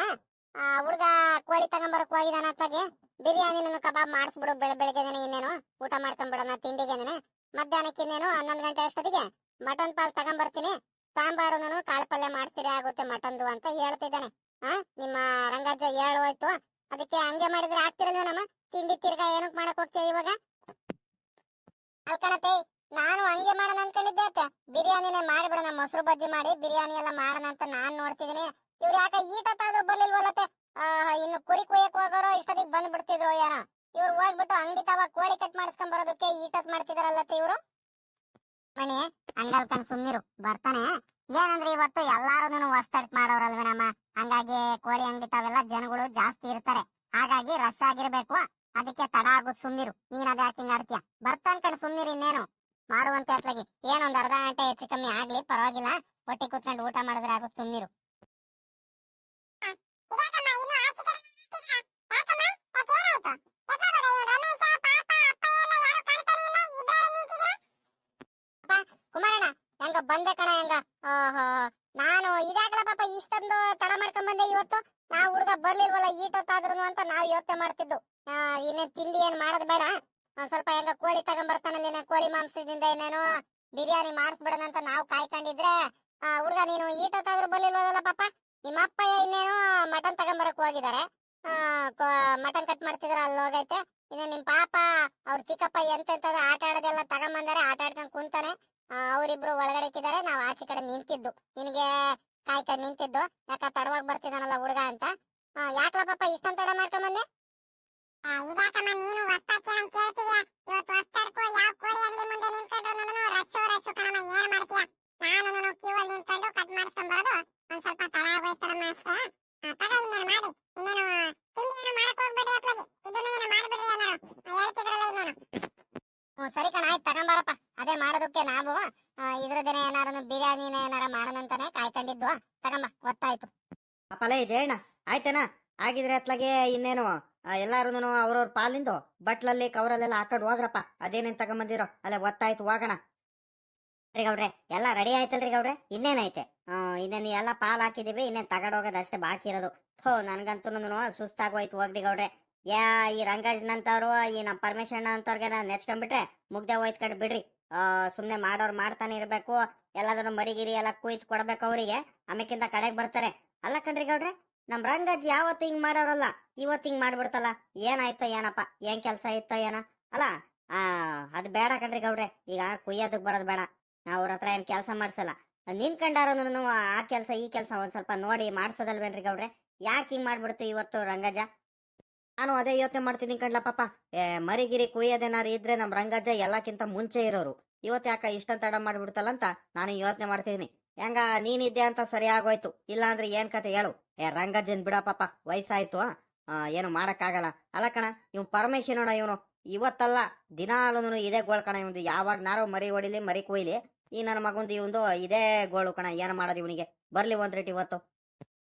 ಹುಡ್ಗ ಕೋಳಿ ತಗೊಂಬರಕ್ ಹೋಗಿದಾನ ಅತ್ತಾಗೆ. ಬಿರಿಯಾನಿ ಕಬಾಬ್ ಮಾಡಿಸ್ಬಿಡು, ಬೆಳ ಬೆಳಗ್ಗೆನೆ ಇನ್ನೇನು ಊಟ ಮಾಡ್ಕೊಂಡ್ಬಿಡೋಣ ತಿಂಡಿಗೆನೆ ಮಧ್ಯಾಹ್ನಕ್ಕೆ ಇನ್ನೇನು ಹನ್ನೊಂದು ಗಂಟೆ ಅಷ್ಟೊತ್ತಿಗೆ ಮಟನ್ ಪಾಲ್ ತಗೊಂಬರ್ತೀನಿ ಸಾಂಬಾರು ಕಾಳು ಪಲ್ಯ ಮಾಡ್ತೀರಿ ಆಗುತ್ತೆ ಮಟನ್ದು ಅಂತ ಹೇಳ್ತಿದ್ದಾನೆ. ಆ, ನಿಮ್ಮ ರಂಗಜ್ಜ ಹೋಯ್ತು ಅದಕ್ಕೆ ಹಂಗೆ ಮಾಡಿದ್ರೆ ಆಗ್ತಿರಲ್ವ ನಮ್ಮ? ತಿಂಡಿ ತಿರ್ಗಾ ಏನಕ್ಕೆ ಮಾಡಕ್ ಹೋಗ್ತೀಯ ಇವಾಗ? ಅಲ್ಕಣತೆ ನಾನು ಹಂಗೆ ಮಾಡೋಣ ಅನ್ಕೊಂಡಿದ್ದೆ ಅತ್ತೆ ಬಿರಿಯಾನಿನೇ ಮಾಡ್ಬಿಡೋಣ, ಮೊಸರು ಬಜ್ಜಿ ಮಾಡಿ ಬಿರಿಯಾನಿ ಎಲ್ಲ ಮಾಡೋಣ ಅಂತ ನಾನ್ ನೋಡ್ತಿದ್ದೀನಿ. ಇವ್ರು ಯಾಕೆ ಈಟತ್ತಾದ್ರೂ ಬರ್ಲಿಲ್ವಲ್ಲತ್ತೆ? ಇನ್ನು ಕುರಿ ಕುಯ್ಯಕ್ ಹೋಗೋರು ಇಷ್ಟೊತ್ತಿಗೆ ಬಂದ್ ಬಿಡ್ತಿದ್ರು ಯಾರ ಇವ್ರು ಹೋಗ್ಬಿಟ್ಟು ಅಂಗಡಿ ತಾವ ಕೋಳಿ ಕಟ್ ಮಾಡಿಸ್ಕೊಂಡ್ ಬರೋದಕ್ಕೆ ಈಟತ್ ಮಾಡ್ತಿದಾರಲ್ಲತ್ತೆ ಇವ್ರು? ಮಣಿ ಹಂಗಲ್ಕನ್ ಸುಮ್ನಿರು, ಬರ್ತಾನೆ. ಏನಂದ್ರೆ ಇವತ್ತು ಎಲ್ಲಾರು ಹೊಸ್ತಟ್ ಮಾಡೋರಲ್ವೇನಮ್ಮ ಹಂಗಾಗಿ ಕೋಳಿ ಅಂಗಡಿ ತಾವೆಲ್ಲ ಜನಗಳು ಜಾಸ್ತಿ ಇರ್ತಾರೆ. ಹಾಗಾಗಿ ರಶ್ ಆಗಿರ್ಬೇಕು. ಅದಕ್ಕೆ ತಡ ಆಗುದ್ ಸುಮ್ನಿರು. ನೀನ್ ಅದ್ ಯಾಕೆ ಹಿಂಗ್ ಆಡ್ತೀಯ? ಬರ್ತಾನ್ ಕಣ್ ಸುಮ್ನಿರು ಇನ್ನೇನು. ಮಾಡುವಂತೆ ಏನೊಂದ್ ಅರ್ಧ ಗಂಟೆ ಹೆಚ್ಚು ಕಮ್ಮಿ ಆಗ್ಲಿ, ಪರವಾಗಿಲ್ಲ. ಹೊಟ್ಟೆ ಕುತ್ಕೊಂಡು ಊಟ ಮಾಡಿದ್ರೆ ಆಗುದ್ ಸುಮ್ನಿರು. ಹೆಂಗ ಬಂದೆ ಕಣ ಹೆಂಗ? ನಾನು ಇದಾಗಲ ಪಾಪ ಇಷ್ಟೊಂದು ತಡ ಮಾಡ್ಕೊಂಡ್ ಬಂದೆ ಇವತ್ತು. ನಾವ್ ಹುಡುಗ ಬರ್ಲಿಲ್ವಲ್ಲ ಈಟೊತ್ತಾದ್ರು ಅಂತ ನಾವ್ ಯೋಚನೆ ಮಾಡ್ತಿದ್ದು. ಇನ್ನೇನ್ ತಿಂಡಿ ಏನ್ ಮಾಡದ್ ಬೇಡ. ಒಂದ್ ಸ್ವಲ್ಪ ಹೆಂಗ ಕೋಳಿ ತಗೊಂಡ್ಬರ್ತಾನಲ್ಲ ಕೋಳಿ ಮಾಂಸದಿಂದ ಏನೇನೋ ಬಿರಿಯಾನಿ ಮಾಡಿಸ್ಬಿಡೋಣ ಅಂತ ನಾವ್ ಕಾಯ್ಕೊಂಡಿದ್ರೆ ಹುಡುಗ ನೀನು ಈಟೊತ್ತಾದ್ರು ಬರ್ಲಿಲ್ವಲ್ಲ ಪಾಪ ನಿಮ್ಮ ಅಪ್ಪ ಇನ್ನೇನು ಮಟನ್ ತಗೊಂಬರಕ್ ಹೋಗಿದ್ದಾರೆ. ಮಟನ್ ಕಟ್ ಮಾಡ್ತಿದ್ರ ಅಲ್ಲಿ ಹೋಗೈತೆ. ಇನ್ನು ನಿಮ್ ಪಾಪ, ಅವ್ರ ಚಿಕ್ಕಪ್ಪ ಎಂತೆಂತದ ಆಟ ಆಡೋದೆಲ್ಲ ತಗೊಂಬಂದಾರೆ, ಆಟ ಆಡ್ಕೊಂಡ್ ಕುಂತಾನೆ. ಅವ್ರಿಬ್ರು ಒಳಗಡೆ ಇಕ್ಕಿದ್ದಾರೆ ನಾವ್ ಆಚೆ ಕಡೆ ನಿಂತಿದ್ದು. ನಿನಗೆ ಕಾಯ್ಕೊಂಡು ನಿಂತಿದ್ದು ಯಾಕ ತಡವಾಗಿ ಬರ್ತಿದಾನಲ್ಲ ಹುಡುಗ ಅಂತ. ಇಷ್ಟ ಪಾಪ ಇಷ್ಟೊಂದ್ ತಡ ಮಾಡ್ಕೊಂಡ್ ಬಂದೆ ಇದಾಕಮ್ಮ ನೀನು ಹೊಸ್ತಾಕಿ ಅಂತ ಕೇಳ್ತಿದ್ಯಾ ಇವತ್ತು ಹೊಸ್ತಾಡ್ಕೊ ಯಾವ ಕೋಳಿ ಅಂಗಡಿ ಮುಂದೆ ನಿಂತ್ಕೊಂಡ್ರು ನಾನು ಕಣಮ್ಮ ಏನ್ ಮಾಡ್ತೀಯ? ನಾನು ಕ್ಯೂ ಅಲ್ಲಿ ನಿಂತ್ಕೊಂಡು ಕಟ್ ಒಂದ್ ಸ್ವಲ್ಪ ತಡ ಅಷ್ಟೇ. ಇನ್ನೇನು ಮಾಡಿ. ಇನ್ನೇನು ತಿಂಡಿ ಏನು ಮಾಡಕ್ ಹೋಗ್ಬೇಡ್ರಿ ಅತ್ಲಾಗಿ ಇದನ್ನೇನು ಮಾಡ್ಬಿಡ್ರಿ ಏನಾರು ಆ, ಹೇಳ್ತಿದ್ರಲ್ಲ ಇನ್ನೇನು. ಹ್ಞೂ ಸರಿ ಕಣ ಆಯ್ತು ತಗೊಂಬಾರಪ್ಪ. ಅದೇ ಮಾಡೋದಕ್ಕೆ ನಾವು ಆ, ಇದ್ರದ್ದೇನೆ ಬಿರಿಯಾನಿ ಬಿರಿಯಾನಿನ ಏನಾರ ಮಾಡೋಣಂತಾನೆ ಕಾಯ್ಕೊಂಡಿದ್ವು ತಗಂಬ ಗೊತ್ತಾಯ್ತು. ಅಪ್ಪಲೇ ಜಯಣ್ಣ ಆಯ್ತೇನಾ? ಆಗಿದ್ರೆ ಅತ್ಲಾಗೆ ಇನ್ನೇನು ಎಲ್ಲಾರು ಅವ್ರವ್ರ ಪಾಲಿಂದು ಬಟ್ಲಲ್ಲಿ ಕವರಲ್ಲೆಲ್ಲ ಹಾಕೊಂಡು ಹೋಗ್ರಪ್ಪ. ಅದೇನೇನ್ ತಗೊಂಬಂದಿರೋ? ಅಲ್ಲೇ ಗೊತ್ತಾಯ್ತು ಹೋಗೋಣ. ಗೌಡ್ರೆ ಎಲ್ಲ ರೆಡಿ ಆಯ್ತಲ್ರಿ ಗೌಡ್ರೆ? ಇನ್ನೇನೈತೆ ಇನ್ನೇನು ಎಲ್ಲ ಪಾಲ್ ಹಾಕಿದೀವಿ ಇನ್ನೇನ್ ತಗಡ ಹೋಗೋದು ಅಷ್ಟೇ ಬಾಕಿ ಇರೋದು. ಥೋ ನನ್ಗಂತೂ ಸುಸ್ತಾಗೋಯ್ತು ಹೋಗ್ರಿ ಗೌಡ್ರೆ. ಯಾ ಈ ರಂಗಜ್ನಂತವ್ರು ಈ ನಮ್ಮ ಪರಮೇಶ್ವರಣ್ಣ ಅಂತವ್ರಿಗೆ ನಾನು ನೆಚ್ಕೊಂಡ್ಬಿಟ್ರೆ ಮುಗ್ದೆ ಕಡೆ ಬಿಡ್ರಿ. ಆ, ಸುಮ್ನೆ ಮಾಡೋರು ಮಾಡ್ತಾನೆ ಇರಬೇಕು. ಎಲ್ಲದನ್ನು ಮರಿಗಿರಿ ಎಲ್ಲ ಕುಯ್ತು ಕೊಡ್ಬೇಕು ಅವರಿಗೆ. ಆಮೇಕಿಂತ ಕಡೆಗೆ ಬರ್ತಾರೆ. ಅಲ್ಲ ಕಣ್ರಿ ಗೌಡ್ರೆ, ನಮ್ ರಂಗಜ್ಜಿ ಯಾವತ್ತು ಹಿಂಗ್ ಮಾಡೋರಲ್ಲ, ಇವತ್ತು ಹಿಂಗ್ ಮಾಡ್ಬಿಡ್ತಲ್ಲ. ಏನಾಯ್ತೋ ಏನಪ್ಪ, ಏನ್ ಕೆಲಸ ಇತ್ತೋ ಏನ. ಅಲ್ಲ, ಆ, ಅದ್ ಬೇಡ ಕಣ್ರಿ ಗೌಡ್ರೆ, ಈಗ ಕುಯ್ಯೋದಕ್ ಬರೋದು ಬೇಡ. ಅವ್ರ ಹತ್ರ ಏನ್ ಕೆಲಸ ಮಾಡ್ಸಲ್ಲ. ನಿನ್ಕಂಡಾರು ಆ ಕೆಲಸ, ಈ ಕೆಲಸ ಒಂದ್ ಸ್ವಲ್ಪ ನೋಡಿ ಮಾಡ್ಸೋದಲ್ವೇನ್ರಿ ಗೌಡ್ರೆ? ಯಾಕೆ ಹಿಂಗ್ ಮಾಡ್ಬಿಡ್ತು ಇವತ್ತು ರಂಗಜ್ಜ? ನಾನು ಅದೇ ಯೋಚನೆ ಮಾಡ್ತೀನಿ ಕಣ್ಲ ಪಾಪ. ಏ, ಮರಿಗಿರಿ ಕುಯ್ಯೋದೇನಾರು ಇದ್ರೆ ನಮ್ ರಂಗಜ್ಜ ಎಲ್ಲಕ್ಕಿಂತ ಮುಂಚೆ ಇರೋರು. ಇವತ್ತು ಯಾಕ ಇಷ್ಟೊಂದು ತಡ ಮಾಡಿಬಿಡ್ತಲ್ಲ ಅಂತ ನಾನು ಯೋಚನೆ ಮಾಡ್ತಿದೀನಿ ಹೆಂಗ ನೀನಿದ್ದೆ ಅಂತ ಸರಿಯಾಗೋಯ್ತು ಇಲ್ಲಾಂದ್ರೆ ಏನ್ ಕತೆ ಹೇಳು. ಏ, ರಂಗಜ್ಜನ್ ಬಿಡ ಪಾಪ, ವಯಸ್ಸಾಯ್ತು ಏನು ಮಾಡಕ್ಕಾಗಲ್ಲ. ಅಲ್ಲ ಕಣ ಇವ್ ಪರಮೇಶ್ ನೋಡ ಇವನು. ಇವತ್ತಲ್ಲ ದಿನಾಲೂನು ಇದೇ ಗೋಳ್ ಕಣ ಇವಂದು ಯಾವಾಗ ನಾರೋ ಮರಿ ಹೊಡಿಲಿ ಮರಿ ಕೊಯ್ಲಿ. ಈ ನನ್ನ ಮಗಂದು ಇವಂದು ಇದೇ ಗೋಳು ಕಣ. ಏನ್ ಮಾಡೋದು ಇವನಿಗೆ? ಬರ್ಲಿ ಒಂದ್ ರೇಟ್ ಇವತ್ತು.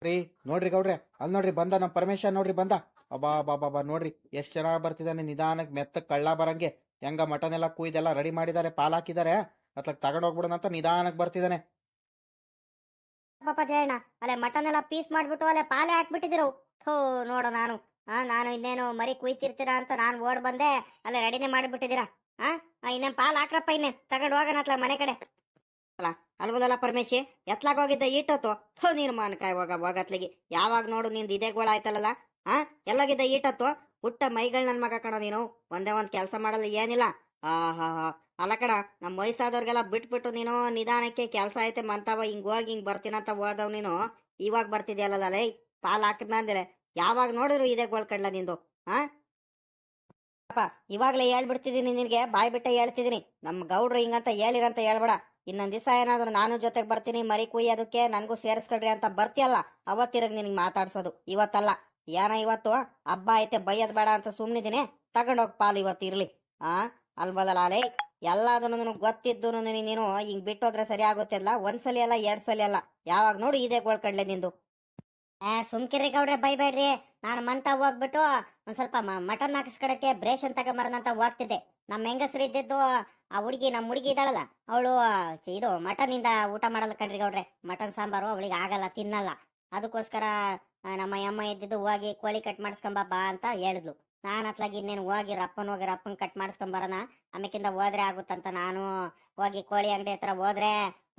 ರೀ ನೋಡ್ರಿ ಗೌಡ್ರೆ ಅಲ್ಲಿ ನೋಡ್ರಿ ಬಂದ ನಮ್ಮ ಪರಮೇಶ ನೋಡ್ರಿ ಬಂದ. ಅಬ್ಬಾ ಬಾ ಬಾ ನೋಡ್ರಿ, ಎಷ್ಟು ಚೆನ್ನಾಗಿ ಬರ್ತಿದ್ದಾನೆ ನಿಧಾನಕ್ಕೆ ಮೆತ್ತ ಕಳ್ಳ ಬರಂಗೆ. ಹೆಂಗ ಮಟನ್ ಎಲ್ಲ ಕುಯ್ದೆಲ್ಲ ರೆಡಿ ಮಾಡಿದ್ದಾರೆ ಪಾಲ್ ಹಾಕಿದ್ದಾರೆ ಅತ್ಲಾಗ ತಗೊಂಡ್ ಹೋಗ್ಬಿಡೋಣ ಅಂತ ನಿಧಾನಕ್ಕೆ ಬರ್ತಿದ್ದಾನೆ ಪಾಪ ಜಯಣ್ಣ, ಅಲ್ಲೇ ಮಟನ್ ಎಲ್ಲ ಪೀಸ್ ಮಾಡ್ಬಿಟ್ಟು ಅಲ್ಲೇ ಪಾಲೆ ಹಾಕ್ಬಿಟ್ಟಿದ್ರು ಥೋ, ನೋಡು ನಾನು. ಹಾ ನಾನು ಇನ್ನೇನು ಮರಿ ಕುಯ್ತಿರ್ತೀರಾ ಅಂತ ನಾನು ಓಡ್ ಬಂದೆ, ಅಲ್ಲೇ ರೆಡಿನೇ ಮಾಡಿಬಿಟ್ಟಿದ್ದೀರಾ? ಹಾ ಇನ್ನೇನ್ ಪಾಲ್ ಹಾಕ್ರಪ್ಪ ಇನ್ನೇನು? ತಗೊಂಡ್ ಹೋಗೋಣ ಅತ್ಲ ಮನೆ ಕಡೆ. ಅಲ್ಲ ಅಲ್ವದಲ್ಲ ಪರಮೇಶಿ? ಎತ್ಲಾಗ ಹೋಗಿದ್ದ ಈಟತ್ತು? ಥೋ, ನೀನು ಮಾನಕಾಯಿ ಹೋಗ ಹೋಗತ್ಲಿಗೆ ಯಾವಾಗ ನೋಡು ನಿಂದು ಇದೇ ಗೋಳ ಆಯ್ತಲ್ಲ ಆ? ಎಲ್ಲೋಗಿದ್ದ ಈಟತ್ತು? ಹುಟ್ಟ ಮೈಗಳು ನನ್ ಮಗ ಕಣ ನೀನು. ಒಂದೇ ಒಂದ್ ಕೆಲಸ ಮಾಡಲ್ಲ ಏನಿಲ್ಲ. ಆಹಾ, ಹಾ. ಹಾ ಅಲ್ಲ ಕಣ ನಮ್ಮ ವಯಸ್ಸಾದವ್ರಿಗೆಲ್ಲ ಬಿಟ್ಬಿಟ್ಟು ನೀನು ನಿಧಾನಕ್ಕೆ ಕೆಲಸ ಐತೆ ಮಂತವ, ಹಿಂಗ್ ಹೋಗಿ, ಹಿಂಗ್ ಬರ್ತೀನಂತ ಹೋದವ್ ನೀನು. ಇವಾಗ ಬರ್ತಿದ್ಯಲ್ಲ ಲೈ. ಪಾಲ್ ಹಾಕಿದ್ಮೇಲೆ ಯಾವಾಗ ನೋಡಿದ್ರು ಇದೇ ಗೋಳ್ ಕಡ್ಲ ನಿಂದು ಅಪ್ಪ ಇವಾಗ್ಲೇ ಹೇಳ್ಬಿಡ್ತಿದೀನಿ ನಿನಗೆ ಬಾಯ್ ಬಿಟ್ಟೆ ಹೇಳ್ತಿದೀನಿ. ನಮ್ ಗೌಡ್ರು ಹಿಂಗಂತ ಹೇಳಿರಂತ ಹೇಳ್ಬೇಡ. ಇನ್ನೊಂದ್ ದಿವಸ ಏನಾದ್ರು ನಾನು ಜೊತೆಗೆ ಬರ್ತೀನಿ, ಮರಿ ಕುಯ್ಯೋದಕ್ಕೆ ನನಗೂ ಸೇರಿಸ್ಕೊಡ್ರಿ ಅಂತ ಬರ್ತೀಯಲ್ಲ, ಅವತ್ತಿರಗ್ ನಿನಗೆ ಮಾತಾಡ್ಸೋದು. ಇವತ್ತಲ್ಲ. ಏನ ಇವತ್ತು? ಹಬ್ಬ ಐತೆ, ಬೈಯದ್ ಬೇಡ ಅಂತ ಸುಮ್ಮನಿದ್ದೀನಿ ತಗೊಂಡೋಗ್ ಪಾಲ್ ಇವತ್ತು ಇರ್ಲಿ. ಆ? ಅಲ್ಬದಲಾಲೆ ಅಲೇ ಎಲ್ಲದನ್ನು ಗೊತ್ತಿದ್ದು ನೀನು. ಹಿಂಗ್ ಬಿಟ್ಟೋದ್ರೆ ಸರಿ ಆಗುತ್ತಿಲ್ಲ. ಒಂದ್ಸಲಿ ಅಲ್ಲ, ಎರಡ್ ಸಲಿ ಅಲ್ಲ. ಯಾವಾಗ ನೋಡಿ, ಇದೇ ಗೋಳ್ಕಡ್ಲೆ ನಿಂದು. ಸುಮ್ಕಿರಿ ಗೌಡ್ರೆ ಬೈಬೇಡ್ರಿ ನಾನು ಮಂತ ಹೋಗ್ಬಿಟ್ಟು ಒಂದ್ ಸ್ವಲ್ಪ ಮಟನ್ ಹಾಕಿಸ್ಕೊಡಕ್ಕೆ ಬ್ರೇಷನ್ ತಗೊಂಬರನಂತ ಹೋಗ್ತಿದ್ದೆ. ನಮ್ಮ ಹೆಂಗಸ್ರು ಇದ್ದಿದ್ದು, ಆ ಹುಡುಗಿ ನಮ್ಮ ಹುಡುಗಿ ಇದ್ದಾಳಲ್ಲ, ಅವಳು ಇದು ಮಟನ್ ಇಂದ ಊಟ ಮಾಡಲ್ಲ ಕಣ್ರಿ ಗೌಡ್ರೆ. ಮಟನ್ ಸಾಂಬಾರು ಅವಳಿಗೆ ಆಗಲ್ಲ, ತಿನ್ನಲ್ಲ. ಅದಕ್ಕೋಸ್ಕರ ನಮ್ಮ ಅಮ್ಮ ಇದ್ದಿದ್ದು ಹೋಗಿ ಕೋಳಿ ಕಟ್ ಮಾಡಿಸ್ಕೊಂಬ ಬಾ ಅಂತ ಹೇಳಿದ್ಲು. ನಾನು ಅತ್ಲಾಗಿ ಇನ್ನೇನು ಹೋಗಿ ರಪ್ಪನ್ ಹೋಗಿ ರಪ್ಪನ್ ಕಟ್ ಮಾಡಿಸ್ಕೊಂಬರೋಣ. ಆಮೇಕಿಂದ ಹೋದ್ರೆ ಆಗುತ್ತಂತ ನಾನು ಹೋಗಿ ಕೋಳಿ ಅಂಗಡಿ ಹತ್ರ ಹೋದ್ರೆ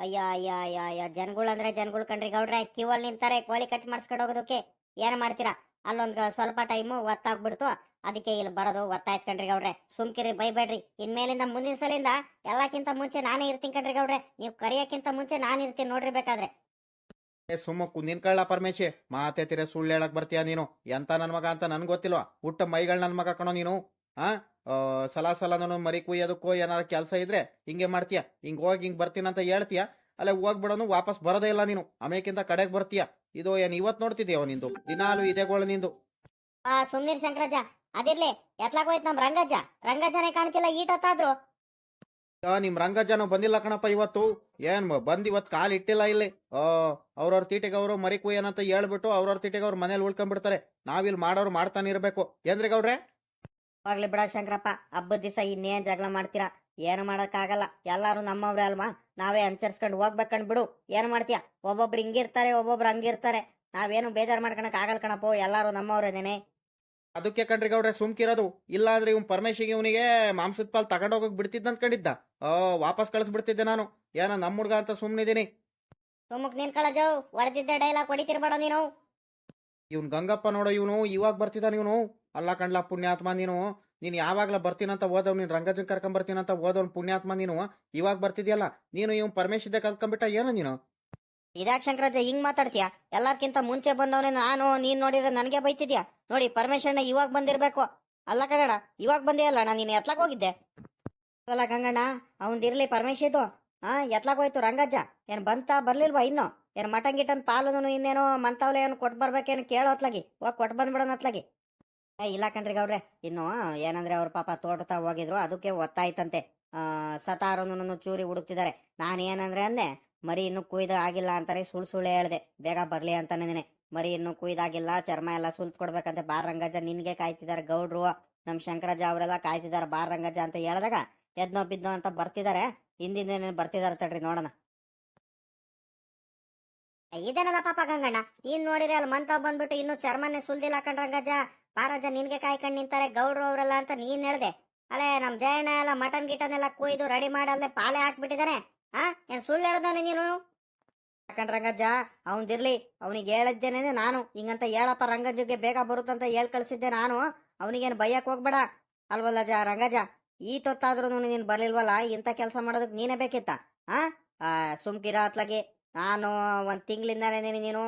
ಅಯ್ಯೋ ಅಯ್ಯೋ ಅಯ್ಯೋ ಅಯ್ಯೋ. ಜನಗಳು ಅಂದ್ರೆ ಜನಗಳು ಕಣ್ರಿ. ಗೌಡ್ರೆ ಕ್ಯೂ ಅಲ್ಲಿ ನಿಂತಾರೆ ಕೋಳಿ ಕಟ್ ಮಾಡಿಸ್ಕೊಂಡು ಹೋಗೋದಕ್ಕೆ ಏನ್ ಮಾಡ್ತೀರಾ? ಅಲ್ಲೊಂದ್ ಸ್ವಲ್ಪ ಟೈಮು ಒತ್ತಾಗ್ಬಿಡ್ತು. ಅದಕ್ಕೆ ಇಲ್ಲಿ ಬರೋದು ಒತ್ತಾಯ್ತು ಕಣ್ರಿ ಗೌಡ್ರೆ. ಸುಮ್ಕಿರಿ ಬೈಬೇಡ್ರಿ ಇನ್ಮೇಲಿಂದ ಮುಂದಿನ ಸಲಿಂದ ಎಲ್ಲಕ್ಕಿಂತ ಮುಂಚೆ ನಾನೇ ಇರ್ತೀನಿ ಕಣ್ರಿ ಗೌಡ್ರೆ. ನೀವು ಕರಿಯಕ್ಕಿಂತ ಮುಂಚೆ ನಾನು ಇರ್ತೀನಿ ನೋಡ್ರಿ ಬೇಕಾದ್ರೆ. ಸುಮ್ಮ ಕುಂದಿನ ಕಳ್ಳ ಪರಮೇಶಿ. ಮಾತೆತ್ತಿರ ಸುಳ್ಳು ಹೇಳಕ್ ಬರ್ತೀಯ ನೀನು? ಎಂತ ನನ್ ಮಗ ಅಂತ ನನ್ಗೆ ಗೊತ್ತಿಲ್ವಾ? ಹುಟ್ಟ ಮೈಗಳ್ ನನ್ ಮಗ ಕಣೋ ನೀನು ಆ, ಸಲ ಸಲ ನಾನು ಮರಿ ಕುಯ್ಯೋದಕ್ಕೋ ಏನಾರ ಕೆಲಸ ಇದ್ರೆ ಹಿಂಗೆ ಮಾಡ್ತೀಯ. ಹಿಂಗ್ ಹೋಗಿ ಹಿಂಗ್ ಬರ್ತೀನಂತ ಹೇಳ್ತೀಯ. ಅಲ್ಲೇ ಹೋಗ್ಬಿಡೋನು ವಾಪಸ್ ಬರೋದೇ ಇಲ್ಲ ನೀನು. ಆಮೇಕಿಂತ ಕಡೆಗೆ ಬರ್ತೀಯ. ಇದು ಏನ್ ಇವತ್ ನೋಡ್ತಿದ್ಯವ ನಿಂದು? ದಿನಾಲು ಇದೇ ಗೋಳು ನಿಂದು. ಆ ಸುಮ್ನೀರ್ ಶಂಕರಜ್ಜ ಅದಿರ್ಲಿ. ಎತ್ಲಾಕ್ ಹೋಯ್ತು ನಮ್ ರಂಗಜ್ಜ. ರಂಗಜ್ಜನೇ ಕಾಣ್ತಿಲ್ಲ ಈಟತ್ತಾದ್ರು ಆ, ನಿಮ್ ರಂಗಜ್ಜನು ಬಂದಿಲ್ಲ ಕಣಪ್ಪ ಇವತ್ತು. ಏನ್ ಮ- ಬಂದ್ ಇವತ್ ಕಾಲ್ ಇಟ್ಟಿಲ್ಲ ಇಲ್ಲಿ. ಆ ಅವ್ರವ್ರ ತೀಟಿಗೆ ಅವರು ಮರಿ ಕುಯ್ಯನಂತ ಹೇಳ್ಬಿಟ್ಟು ಅವ್ರವ್ರ ತೀಟಿಗೆ ಅವ್ರ ಮನೇಲಿ ಉಳ್ಕೊಂಡ್ಬಿಡ್ತಾರೆ. ನಾವಿಲ್ಲಿ ಮಾಡೋರು ಮಾಡ್ತಾನೆ ಇರ್ಬೇಕು. ಏನ್ರಿ ಗೌಡ್ರೆ? ಹೋಗ್ಲಿ ಬಿಡ ಶಂಕರಪ್ಪ ಹಬ್ಬದ ದಿವಸ ಇನ್ನೇನ್ ಜಗಳ ಮಾಡ್ತೀರಾ? ಏನು ಮಾಡೋಕ್ಕಾಗಲ್ಲ. ಎಲ್ಲಾರು ನಮ್ಮವ್ರೆ ಅಲ್ವಾ? ನಾವೇ ಅನುಸರಿಸ್ಕೊಂಡು ಹೋಗ್ಬೇಕಂಡ್ ಬಿಡು. ಏನು ಮಾಡ್ತೀಯ? ಒಬ್ಬೊಬ್ರು ಹಿಂಗಿರ್ತಾರೆ ಒಬ್ಬೊಬ್ರು ಹಂಗಿರ್ತಾರೆ. ನಾವೇನು ಬೇಜಾರ್ ಮಾಡ್ಕೊಳಕ್ ಆಗಲ್ಲ ಕಣಪ್ಪ. ಎಲ್ಲಾರು ನಮ್ಮವ್ರೇನೇನೆ ಅದಕ್ಕೆ ಕಣ್ರಿ ಗೌಡ್ರೆ ಸುಮ್ಕಿರೋದು. ಇಲ್ಲ ಅಂದ್ರೆ ಇವ್ ಪರಮೇಶಿಗೆ ಇವನಿಗೆ ಮಾಂಸದ ಪಾಲ್ ತಗೊಂಡೋಗಕ್ ಬಿಡ್ತಿದ್ದ ಅನ್ಕೊಂಡಿದ್ದ ಓ ವಾಪಸ್ ಕಳಿಸ್ಬಿಡ್ತಿದ್ದೆ ನಾನು. ಏನೋ ನಮ್ಮ ಹುಡ್ಗ ಅಂತ ಸುಮ್ನಿದೀನಿ. ಸುಮ್ಮಕ್ ನಿನ್ಕಳಜೋ ಹೊಡೆದಿದ್ದ ಡೈಲಾಗ್ ಹೊಡಿತಿರ್ಬೇಡ ನೀನು. ಇವ್ನ್ ಗಂಗಪ್ಪ ನೋಡೋ ಇವನು ಇವಾಗ ಬರ್ತಿದ್ದಾನ ಇವನು. ಅಲ್ಲ ಕಣ್ಲ ಪುಣ್ಯಾತ್ಮ ನೀನು. ನೀನು ಯಾವಾಗ್ಲ ಬರ್ತೀನಂತ ಓದವ್ ನೀನ್ ರಂಗಜನ್ ಬರ್ತೀನಂತ ಓದವ್ ಪುಣ್ಯಾತ್ಮ ನೀನು. ಇವಾಗ ಬರ್ತಿದ್ಯಲ್ಲ, ನೀನು ಇವ್ ಪರಮೇಶ್ ಕಲ್ತ್ಕೊಂಡ್ಬಿಟ್ಟ ಏನೋ ನೀನು? ಇದಾಕ್ ಶಂಕರಾಜ ಹಿಂಗ್ ಮಾತಾಡ್ತೀಯ? ಎಲ್ಲಾರ್ಕಿಂತ ಮುಂಚೆ ಬಂದವನೇ ನಾನು, ನೀನ್ ನೋಡಿದ್ರೆ ನನಗೆ ಬೈತಿದ್ಯಾ? ನೋಡಿ, ಪರಮೇಶ್ವರನ ಇವಾಗ ಬಂದಿರ್ಬೇಕು. ಅಲ್ಲ ಕಣಣ್ಣ ಇವಾಗ ಬಂದೇ ಅಲ್ಲ ನಾನು ನೀನ್ ಹೋಗಿದ್ದೆ. ಅಲ್ಲ ಗಂಗಣ್ಣ ಅವಂದಿರ್ಲಿ ಪರಮೇಶ್ ಇದು ಹಾ ಎತ್ಲಾಕ್ ಹೋಯ್ತು ರಂಗಜ್ಜ. ಏನ್ ಬಂತ ಬರ್ಲಿಲ್ವಾ ಇನ್ನು? ಏನ್ ಮಟನ್ ಗಿಟನ್ ಪಾಲುನು ಇನ್ನೇನೋ ಮಂತಾವ್ಲೆ ಏನು ಕೊಟ್ ಬರ್ಬೇಕೇನು ಕೇಳೋ ಅತ್ಲಾಗಿ ಹೋಗ್ ಕೊಟ್ ಬಂದ್ಬಿಡೋಣ ಅತ್ಲಾಗಿ ಏ, ಇಲ್ಲ ಕಣ್ರಿ ಗೌಡ್ರೆ. ಇನ್ನು ಏನಂದ್ರೆ ಅವ್ರ ಪಾಪ ತೋಟತಾ ಹೋಗಿದ್ರು, ಅದಕ್ಕೆ ಒತ್ತಾಯ್ತಂತೆ. ಆ ಸತಾರನು ಚೂರಿ ಹುಡುಕ್ತಿದ್ದಾರೆ. ನಾನೇನಂದ್ರೆ ಅಂದೆ, ಮರಿ ಇನ್ನು ಕುಯ್ದ ಆಗಿಲ್ಲ ಅಂತಾರೆ ಸುಳ್ ಸುಳ್ಳು ಹೇಳ್ದೆ. ಬೇಗ ಬರ್ಲಿ ಅಂತಾನೆ ಮರಿ ಇನ್ನು ಕುಯ್ದಾಗಿಲ್ಲ, ಚರ್ಮ ಎಲ್ಲ ಸುಲ್ತ್ ಕೊಡ್ಬೇಕಂತೆ. ಬಾರ್ ರಂಗಜ ನಿನ್ಗೆ ಕಾಯ್ತಿದಾರೆ ಗೌಡ್ರು. ನಮ್ ಶಂಕರಜ ಅವರೆಲ್ಲ ಕಾಯ್ತಿದಾರೆ ಬಾರ್ ರಂಗಜ ಅಂತ ಹೇಳಿದಾಗ ಎದ್ನೋ ಬಿದ್ನೋ ಅಂತ ಬರ್ತಿದಾರೆ ಹಿಂದಿಂದ ಬರ್ತಿದಾರೆ ತಡ್ರಿ ನೋಡೋಣ. ಇದೇನಲ್ಲ ಪಾಪ ಗಂಗಣ್ಣ. ಇನ್ ನೋಡಿದ್ರೆ ಅಲ್ಲಿ ಮಂತ ಬಂದ್ಬಿಟ್ಟು ಇನ್ನು ಚರ್ಮನೆ ಸುಲ್ದಿಲ್ಲ ಕಣ್ರಂಗಜ್ಜ ಪಾರಜ್ಜ ನಿನ್ಗೆ ಕಾಯ್ಕೊಂಡ್ ನಿಂತಾರೆ ಗೌಡ್ರು ಅವರೆಲ್ಲ ಅಂತ ನೀನ್ ಹೇಳ್ದೆ. ಅಲ್ಲೇ ನಮ್ ಜಯಣ್ಣ ಎಲ್ಲ ಮಟನ್ ಗಿಟನ್ ಎಲ್ಲ ಕುಯ್ದು ರೆಡಿ ಮಾಡಿ ಅಲ್ಲೇ ಪಾಲೆ ಹಾಕ್ಬಿಟ್ಟಿದಾನೆ. ಹಾ ಏನ್ ಸುಳ್ಳು ಹೇಳ್ದವನೆ ನೀನು? ಯಾಕಂದ್ರೆ ರಂಗಜ್ಜ ಇರ್ಲಿ ಅವನಿಗೆ ಹೇಳಿದ್ದೇನೆ ನಾನು. ಹಿಂಗಂತ ಹೇಳಪ್ಪ ರಂಗಜ್ಜಗೆ ಬೇಗ ಬರುತ್ತಂತ ಹೇಳ್ ಕಳಿಸಿದ್ದೆ ನಾನು. ಅವನಿಗೇನು ಬೈಯಕ್ ಹೋಗ್ಬೇಡ. ಅಲ್ವಲ್ಲ ಜ ರಂಗಜ್ಜ ಈಟೊತ್ತಾದ್ರೂ ನೀನ್ ಬರ್ಲಿಲ್ವಲ್ಲ? ಇಂಥ ಕೆಲಸ ಮಾಡೋದಕ್ಕೆ ನೀನೇ ಬೇಕಿತ್ತ? ಆ ಆ, ಸುಮ್ಕಿರ ಅತ್ಲಾಗಿ ನಾನು ಒಂದ್ ತಿಂಗಳಿಂದಾನೇ ನೀನು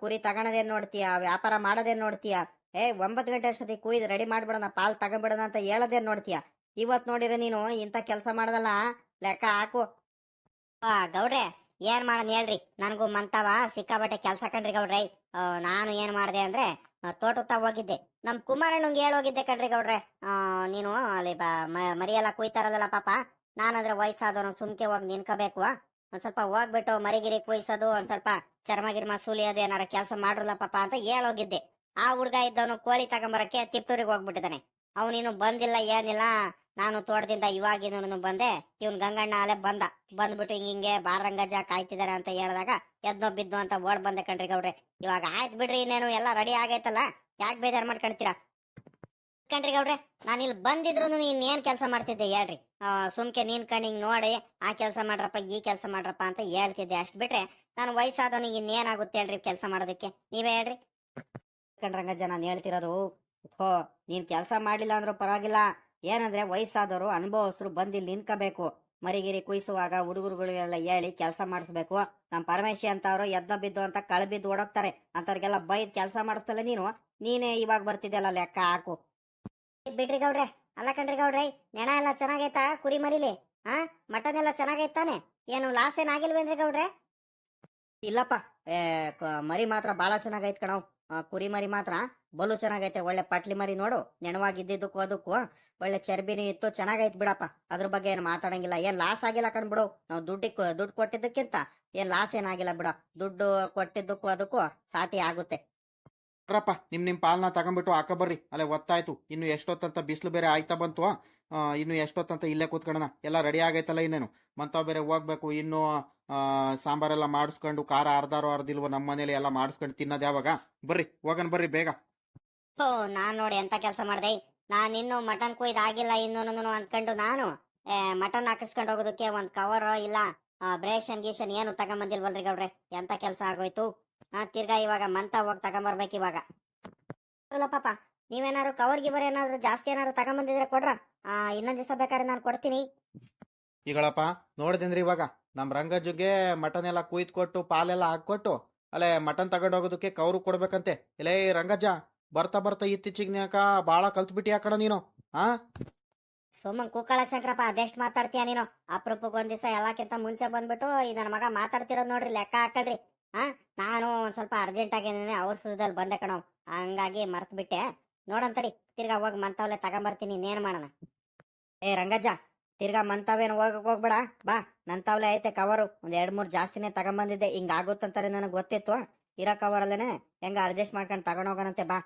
ಕುರಿ ತಗೊಳದೇನ್ ನೋಡ್ತೀಯ ವ್ಯಾಪಾರ ಮಾಡೋದೇನ್ ನೋಡ್ತೀಯ? ಏ, ಒಂಬತ್ತು ಗಂಟೆ ಅಷ್ಟೊತ್ತಿಗೆ ಕುಯ್ದು ರೆಡಿ ಮಾಡ್ಬಿಡೋಣ, ಪಾಲ್ ತಗೊಂಡ್ಬಿಡೋಣ ಅಂತ ಹೇಳೋದೇ ನೋಡ್ತೀಯ? ಇವತ್ ನೋಡಿರ ನೀನು ಇಂಥ ಕೆಲಸ ಮಾಡದಲ್ಲ? ಲೆಕ್ಕ ಹಾಕು. ಆ, ಗೌಡ್ರೆ, ಏನ್ ಮಾಡೋಣ ಹೇಳ್ರಿ. ನನಗೂ ಮಂತವ ಸಿಕ್ಕಾಬಟ್ಟೆ ಕೆಲಸ ಕಣ್ರಿ ಗೌಡ್ರೆ. ನಾನು ಏನ್ ಮಾಡ್ದೆ ಅಂದ್ರೆ ತೋಟತ್ತ ಹೋಗಿದ್ದೆ. ನಮ್ ಕುಮಾರಣ್ಣಂಗೆ ಹೇಳೋಗಿದ್ದೆ ಕಣ್ರಿ ಗೌಡ್ರೆ. ನೀನು ಅಲ್ಲಿ ಬ, ಮ- ಮರಿ ಎಲ್ಲ ಕುಯ್ತಾರದಲ್ಲ ಪಾಪ? ನಾನಂದ್ರೆ ವಯಸ್ಸಾದವನು ಸುಮ್ಕೆ ಹೋಗಿ ನಿನ್ಕೋಬೇಕು ಒಂದ್ ಸ್ವಲ್ಪ ಹೋಗ್ಬಿಟ್ಟು ಮರಿಗಿರಿ ಕುಯ್ಸೋದು, ಒಂದ್ ಸ್ವಲ್ಪ ಚರ್ಮ ಸುಲಿಯೋದು ಏನಾರ ಕೆಲಸ ಮಾಡ್ರಲ್ಲ ಪಾಪ ಅಂತ ಹೇಳೋಗಿದ್ದೆ. ಆ ಹುಡ್ಗ ಇದ್ದವನು ಕೋಳಿ ತಗೊಂಬರಕ್ಕೆ ತಿಪ್ಪೂರಿಗೆ ಹೋಗ್ಬಿಟ್ಟಿದ್ದಾನೆ ಅವನಿನ್ನು ಬಂದಿಲ್ಲ, ಏನಿಲ್ಲ. ನಾನು ತೋಟದಿಂದ ಇವಾಗಿನೂ ಬಂದೆ. ಇವನ್ ಗಂಗಣ್ಣ ಆಲೆ ಬಂದ. ಬಂದ್ಬಿಟ್ಟು ಹಿಂಗ ಹಿಂಗೆ ಬಾರಂಗಜ ಕಾಯ್ತಿದಾರೆ ಅಂತ ಹೇಳಿದಾಗ ಎದ್ನೋ ಬಿದ್ದು ಅಂತ ಓಡ್ ಬಂದೆ ಕಣ್ರಿ ಗೌಡ್ರೆ. ಇವಾಗ ಆಯ್ತು ಬಿಡ್ರಿ ಇನ್ನೇನು, ಎಲ್ಲ ರೆಡಿ ಆಗೈತಲ್ಲ? ಯಾಕೆ ಬೇಜಾರ್ ಮಾಡ್ಕೊಂತೀರಾ ಕಣ್ರಿ ಗೌಡ್ರೆ, ನಾನು ಇಲ್ಲಿ ಬಂದಿದ್ರು ನೀನ್ ಏನ್ ಕೆಲಸ ಮಾಡ್ತಿದ್ದೆ ಹೇಳ್ರಿ. ಸುಮ್ಕೆ ನೀನ್ ಕಣ್ಣಿಂಗ್ ನೋಡಿ ಆ ಕೆಲಸ ಮಾಡ್ರಪ್ಪ, ಈ ಕೆಲಸ ಮಾಡ್ರಪ್ಪ ಅಂತ ಹೇಳ್ತಿದ್ದೆ ಅಷ್ಟ್ ಬಿಟ್ರೆ, ನಾನು ವಯಸ್ಸಾದವನಿಗೆ ಇನ್ನೇನಾಗುತ್ತೆ ಹೇಳ್ರಿ ಕೆಲಸ ಮಾಡೋದಕ್ಕೆ? ನೀವೇ ಹೇಳ್ರಿ. ರಂಗಜ್ಜ ನಾನು ಹೇಳ್ತಿರೋದು ಹೋ ನೀನ್ ಕೆಲಸ ಮಾಡ್ಲಿಲ್ಲ ಅಂದ್ರೂ ಪರವಾಗಿಲ್ಲ. ಏನಂದ್ರೆ ವಯಸ್ಸಾದವರು ಅನುಭವಸ್ಥರು ಬಂದಿಲ್ಲಿ ನಿಂತ್ಕೋಬೇಕು. ಮರಿಗಿರಿ ಕುಯಿಸುವಾಗ ಹುಡುಗರುಗಳಿಗೆಲ್ಲ ಹೇಳಿ ಕೆಲಸ ಮಾಡಿಸ್ಬೇಕು. ನಮ್ಮ ಪರಮೇಶಿ ಅಂತವ್ರು ಎದ್ದ ಬಿದ್ದು ಅಂತ ಕಳ ಬಿದ್ದು ಓಡೋಗ್ತಾರೆ. ಅಂತವ್ರಿಗೆಲ್ಲ ಬೈದ್ ಕೆಲಸ ಮಾಡಿಸ್ತಲ್ಲ ನೀನು? ನೀನೇ ಇವಾಗ ಬರ್ತಿದ್ದೆಲ್ಲ ಲೆಕ್ಕ ಹಾಕು. ಬಿಡ್ರಿ ಗೌಡ್ರೆ, ಅಲ್ಲ ಕಣ್ರಿ ಗೌಡ್ರೆ, ನೆಣ ಎಲ್ಲ ಚೆನ್ನಾಗೈತಾ ಕುರಿ ಮರಿಲಿ? ಹಾ ಮಟನ್ ಎಲ್ಲ ಚೆನ್ನಾಗೈತಾನೆ? ಏನು ಲಾಸ್ ಏನಾಗಿಲ್ವೇನ್ರಿ ಗೌಡ್ರೆ? ಇಲ್ಲಪ್ಪ ಮರಿ ಮಾತ್ರ ಬಾಳ ಚೆನ್ನಾಗೈತ್ ಕಣವ್ ಕುರಿ ಮರಿ ಮಾತ್ರ ಬಲು ಚೆನ್ನಾಗೈತೆ, ಒಳ್ಳೆ ಪಟ್ಲಿ ಮರಿ ನೋಡು. ನೆನವಾಗಿದ್ದಿದ್ದಕ್ಕೂ ಅದಕ್ಕೂ ಒಳ್ಳೆ ಚರ್ಬಿನೂ ಇತ್ತು, ಚೆನ್ನಾಗೈತ್ ಬಿಡಪ್ಪ. ಅದ್ರ ಬಗ್ಗೆ ಏನು ಮಾತಾಡಂಗಿಲ್ಲ. ಏನ್ ಲಾಸ್ ಆಗಿಲ್ಲ ಕಣ್ಬಿಡು ನಾವು ದುಡ್ಡಿಗೆ ದುಡ್ಡು ಕೊಟ್ಟಿದ್ದಕ್ಕಿಂತ ಏನ್ ಲಾಸ್ ಏನಾಗಿಲ್ಲ ಬಿಡ. ದುಡ್ಡು ಕೊಟ್ಟಿದ್ದಕ್ಕೂ ಅದಕ್ಕೂ ಸಾಟಿ ಆಗುತ್ತೆ. ಬರ್ರಪ್ಪ ನಿಮ್ಮ ನಿಮ್ ಪಾಲ್ನ ತಗೊಂಡ್ಬಿಟ್ಟು ಹಾಕ ಬರ್ರಿ. ಅಲ್ಲೇ ಒತ್ತಾಯ್ತು. ಇನ್ನು ಎಷ್ಟೊತ್ತಂತ ಬಿಸಿಲು ಬೇರೆ ಆಯ್ತಾ ಬಂತು ಇನ್ನು ಎಷ್ಟೊತ್ತಂತ ಇಲ್ಲೇ ಕೂತ್ಕೊಳ್ಳೋಣ. ಎಲ್ಲ ರೆಡಿ ಆಗೈತಲ್ಲ ಇನ್ನೇನು? ಮಂತಾವ್ ಬೇರೆ ಹೋಗ್ಬೇಕು, ಇನ್ನು ಸಾಂಬಾರೆಲ್ಲ ಮಾಡಿಸ್ಕೊಂಡು, ಖಾರ ಅರ್ಧಾರೋ ಅರ್ಧಿಲ್ವೋ ನಮ್ಮ ಮನೇಲಿ ಎಲ್ಲ ಮಾಡಿಸ್ಕೊಂಡು ತಿನ್ನೋದು ಯಾವಾಗ? ಬರ್ರಿ, ಹೋಗನ್ ಬರ್ರಿ ಬೇಗ. ಓ ನಾನ್ ನೋಡಿ ಎಂತ ಕೆಲಸ ಮಾಡ್ದೆ. ನಾನ್ ಇನ್ನು ಮಟನ್ ಕುಯ್ದು ಆಗಿಲ್ಲ ಇನ್ನೂ ಅಂದ್ಕೊಂಡು ನಾನು ಮಟನ್ ಹಾಕಿಸ್ಕೊಂಡು ಹೋಗೋದಕ್ಕೆ ಒಂದ್ ಕವರ್ ಇಲ್ಲ ಬ್ರೇಷನ್ ಗೀಷನ್ ಏನು ತಗೊಂಬಂದಿಲ್ವಲ್ರಿ ಗೌಡ್ರೆ ಎಂತ ಕೆಲಸ ಆಗೋಯ್ತು ತಿರ್ಗಾ ಇವಾಗ ಮಂತ ಹೋಗಿ ತಗೊಂಬರ್ಬೇಕು ಇವಾಗ. ಅಲ್ಲ ಪಾಪ ನೀವೇನಾದ್ರು ಕವರ್ ಗಿವರ್ ಏನಾದ್ರು ಜಾಸ್ತಿ ಏನಾದ್ರು ತಗೊಂಬಂದಿದ್ರೆ ಕೊಡ್ರ? ಆ ಇನ್ನೊಂದ್ ದಿವಸ ಬೇಕಾದ್ರೆ ನಾನು ಕೊಡ್ತೀನಿ. ಈಗಳಪ್ಪ ನೋಡಿದ್ರಿ ಇವಾಗ? ನಮ್ಮ ರಂಗಜ್ಜುಗೆ ಮಟನ್ ಎಲ್ಲ ಕುಯ್ದು ಕೊಟ್ಟು ಪಾಲೆಲ್ಲ ಹಾಕ್ಕೊಟ್ಟು ಅಲ್ಲೇ ಮಟನ್ ತಗೊಂಡು ಹೋಗೋದಕ್ಕೆ ಕವರು ಕೊಡ್ಬೇಕಂತೆ. ಇಲ್ಲೇ ರಂಗಜ್ಜ ಬರ್ತಾ ಬರ್ತಾ ಇತ್ತೀಚಿಗೆ ಬಾಳ ಕಲ್ತ್ಬಿಟ್ಟಿ ಆ ಕಡೆ ನೀನು ಆ? ಸುಮ್ಮನ್ ಕೂಕಳ ಶಂಕರಪ್ಪ ಅದೆಷ್ಟ್ ಮಾತಾಡ್ತೀಯ ನೀನು? ಅಪರೂಪಕ್ಕೆ ಒಂದ್ ದಿವಸ ಎಲ್ಲಕ್ಕಿಂತ ಮುಂಚೆ ಬಂದ್ಬಿಟ್ಟು ಈ ನನ್ನ ಮಗ ಮಾತಾಡ್ತಿರೋದು ನೋಡ್ರಿ ಲೆಕ್ಕ ಹಾಕಳ್ರಿ. ನಾನು ಒಂದ್ ಸ್ವಲ್ಪ ಅರ್ಜೆಂಟ್ ಆಗಿದ್ದೇನೆ ಅವ್ರ ಸುದ್ದಲ್ಲಿ ಬಂದೆ ಕಣೋ. ಹಂಗಾಗಿ ಮರ್ತ್ ಬಿಟ್ಟೆ. ನೋಡಂತರಿ ತಿರ್ಗಾ ಹೋಗಿ ಮಂತವಲ್ಲೇ ತಗೊಂಬರ್ತೀನಿ, ಇನ್ನೇನ್ ಮಾಡೋಣ. ಏ, ರಂಗಜ್ಜ, ತಿರ್ಗಾ ಮಂತಾವೇನು ಹೋಗಕ್ ಹೋಗ್ಬೇಡ. ಬಾ ನಂತಾವ್ಲೆ ಐತೆ ಕವರು ಒಂದ್ ಎರಡ್ ಮೂರ್ ಜಾಸ್ತಿನೇ ತಗೊಂಬಂದಿದ್ದೆ. ಹಿಂಗ್ ಆಗುತ್ತಂತಾರೆ ನನಗೆ ಗೊತ್ತಿತ್ತು. ಇರೋ ಕವರ್ ಅಲ್ಲೇನೆ ಹೆಂಗ ಅಡ್ಜಸ್ಟ್ ಮಾಡ್ಕೊಂಡು ತಗೊಂಡೋಗೋಣಂತೆ ಬಾ.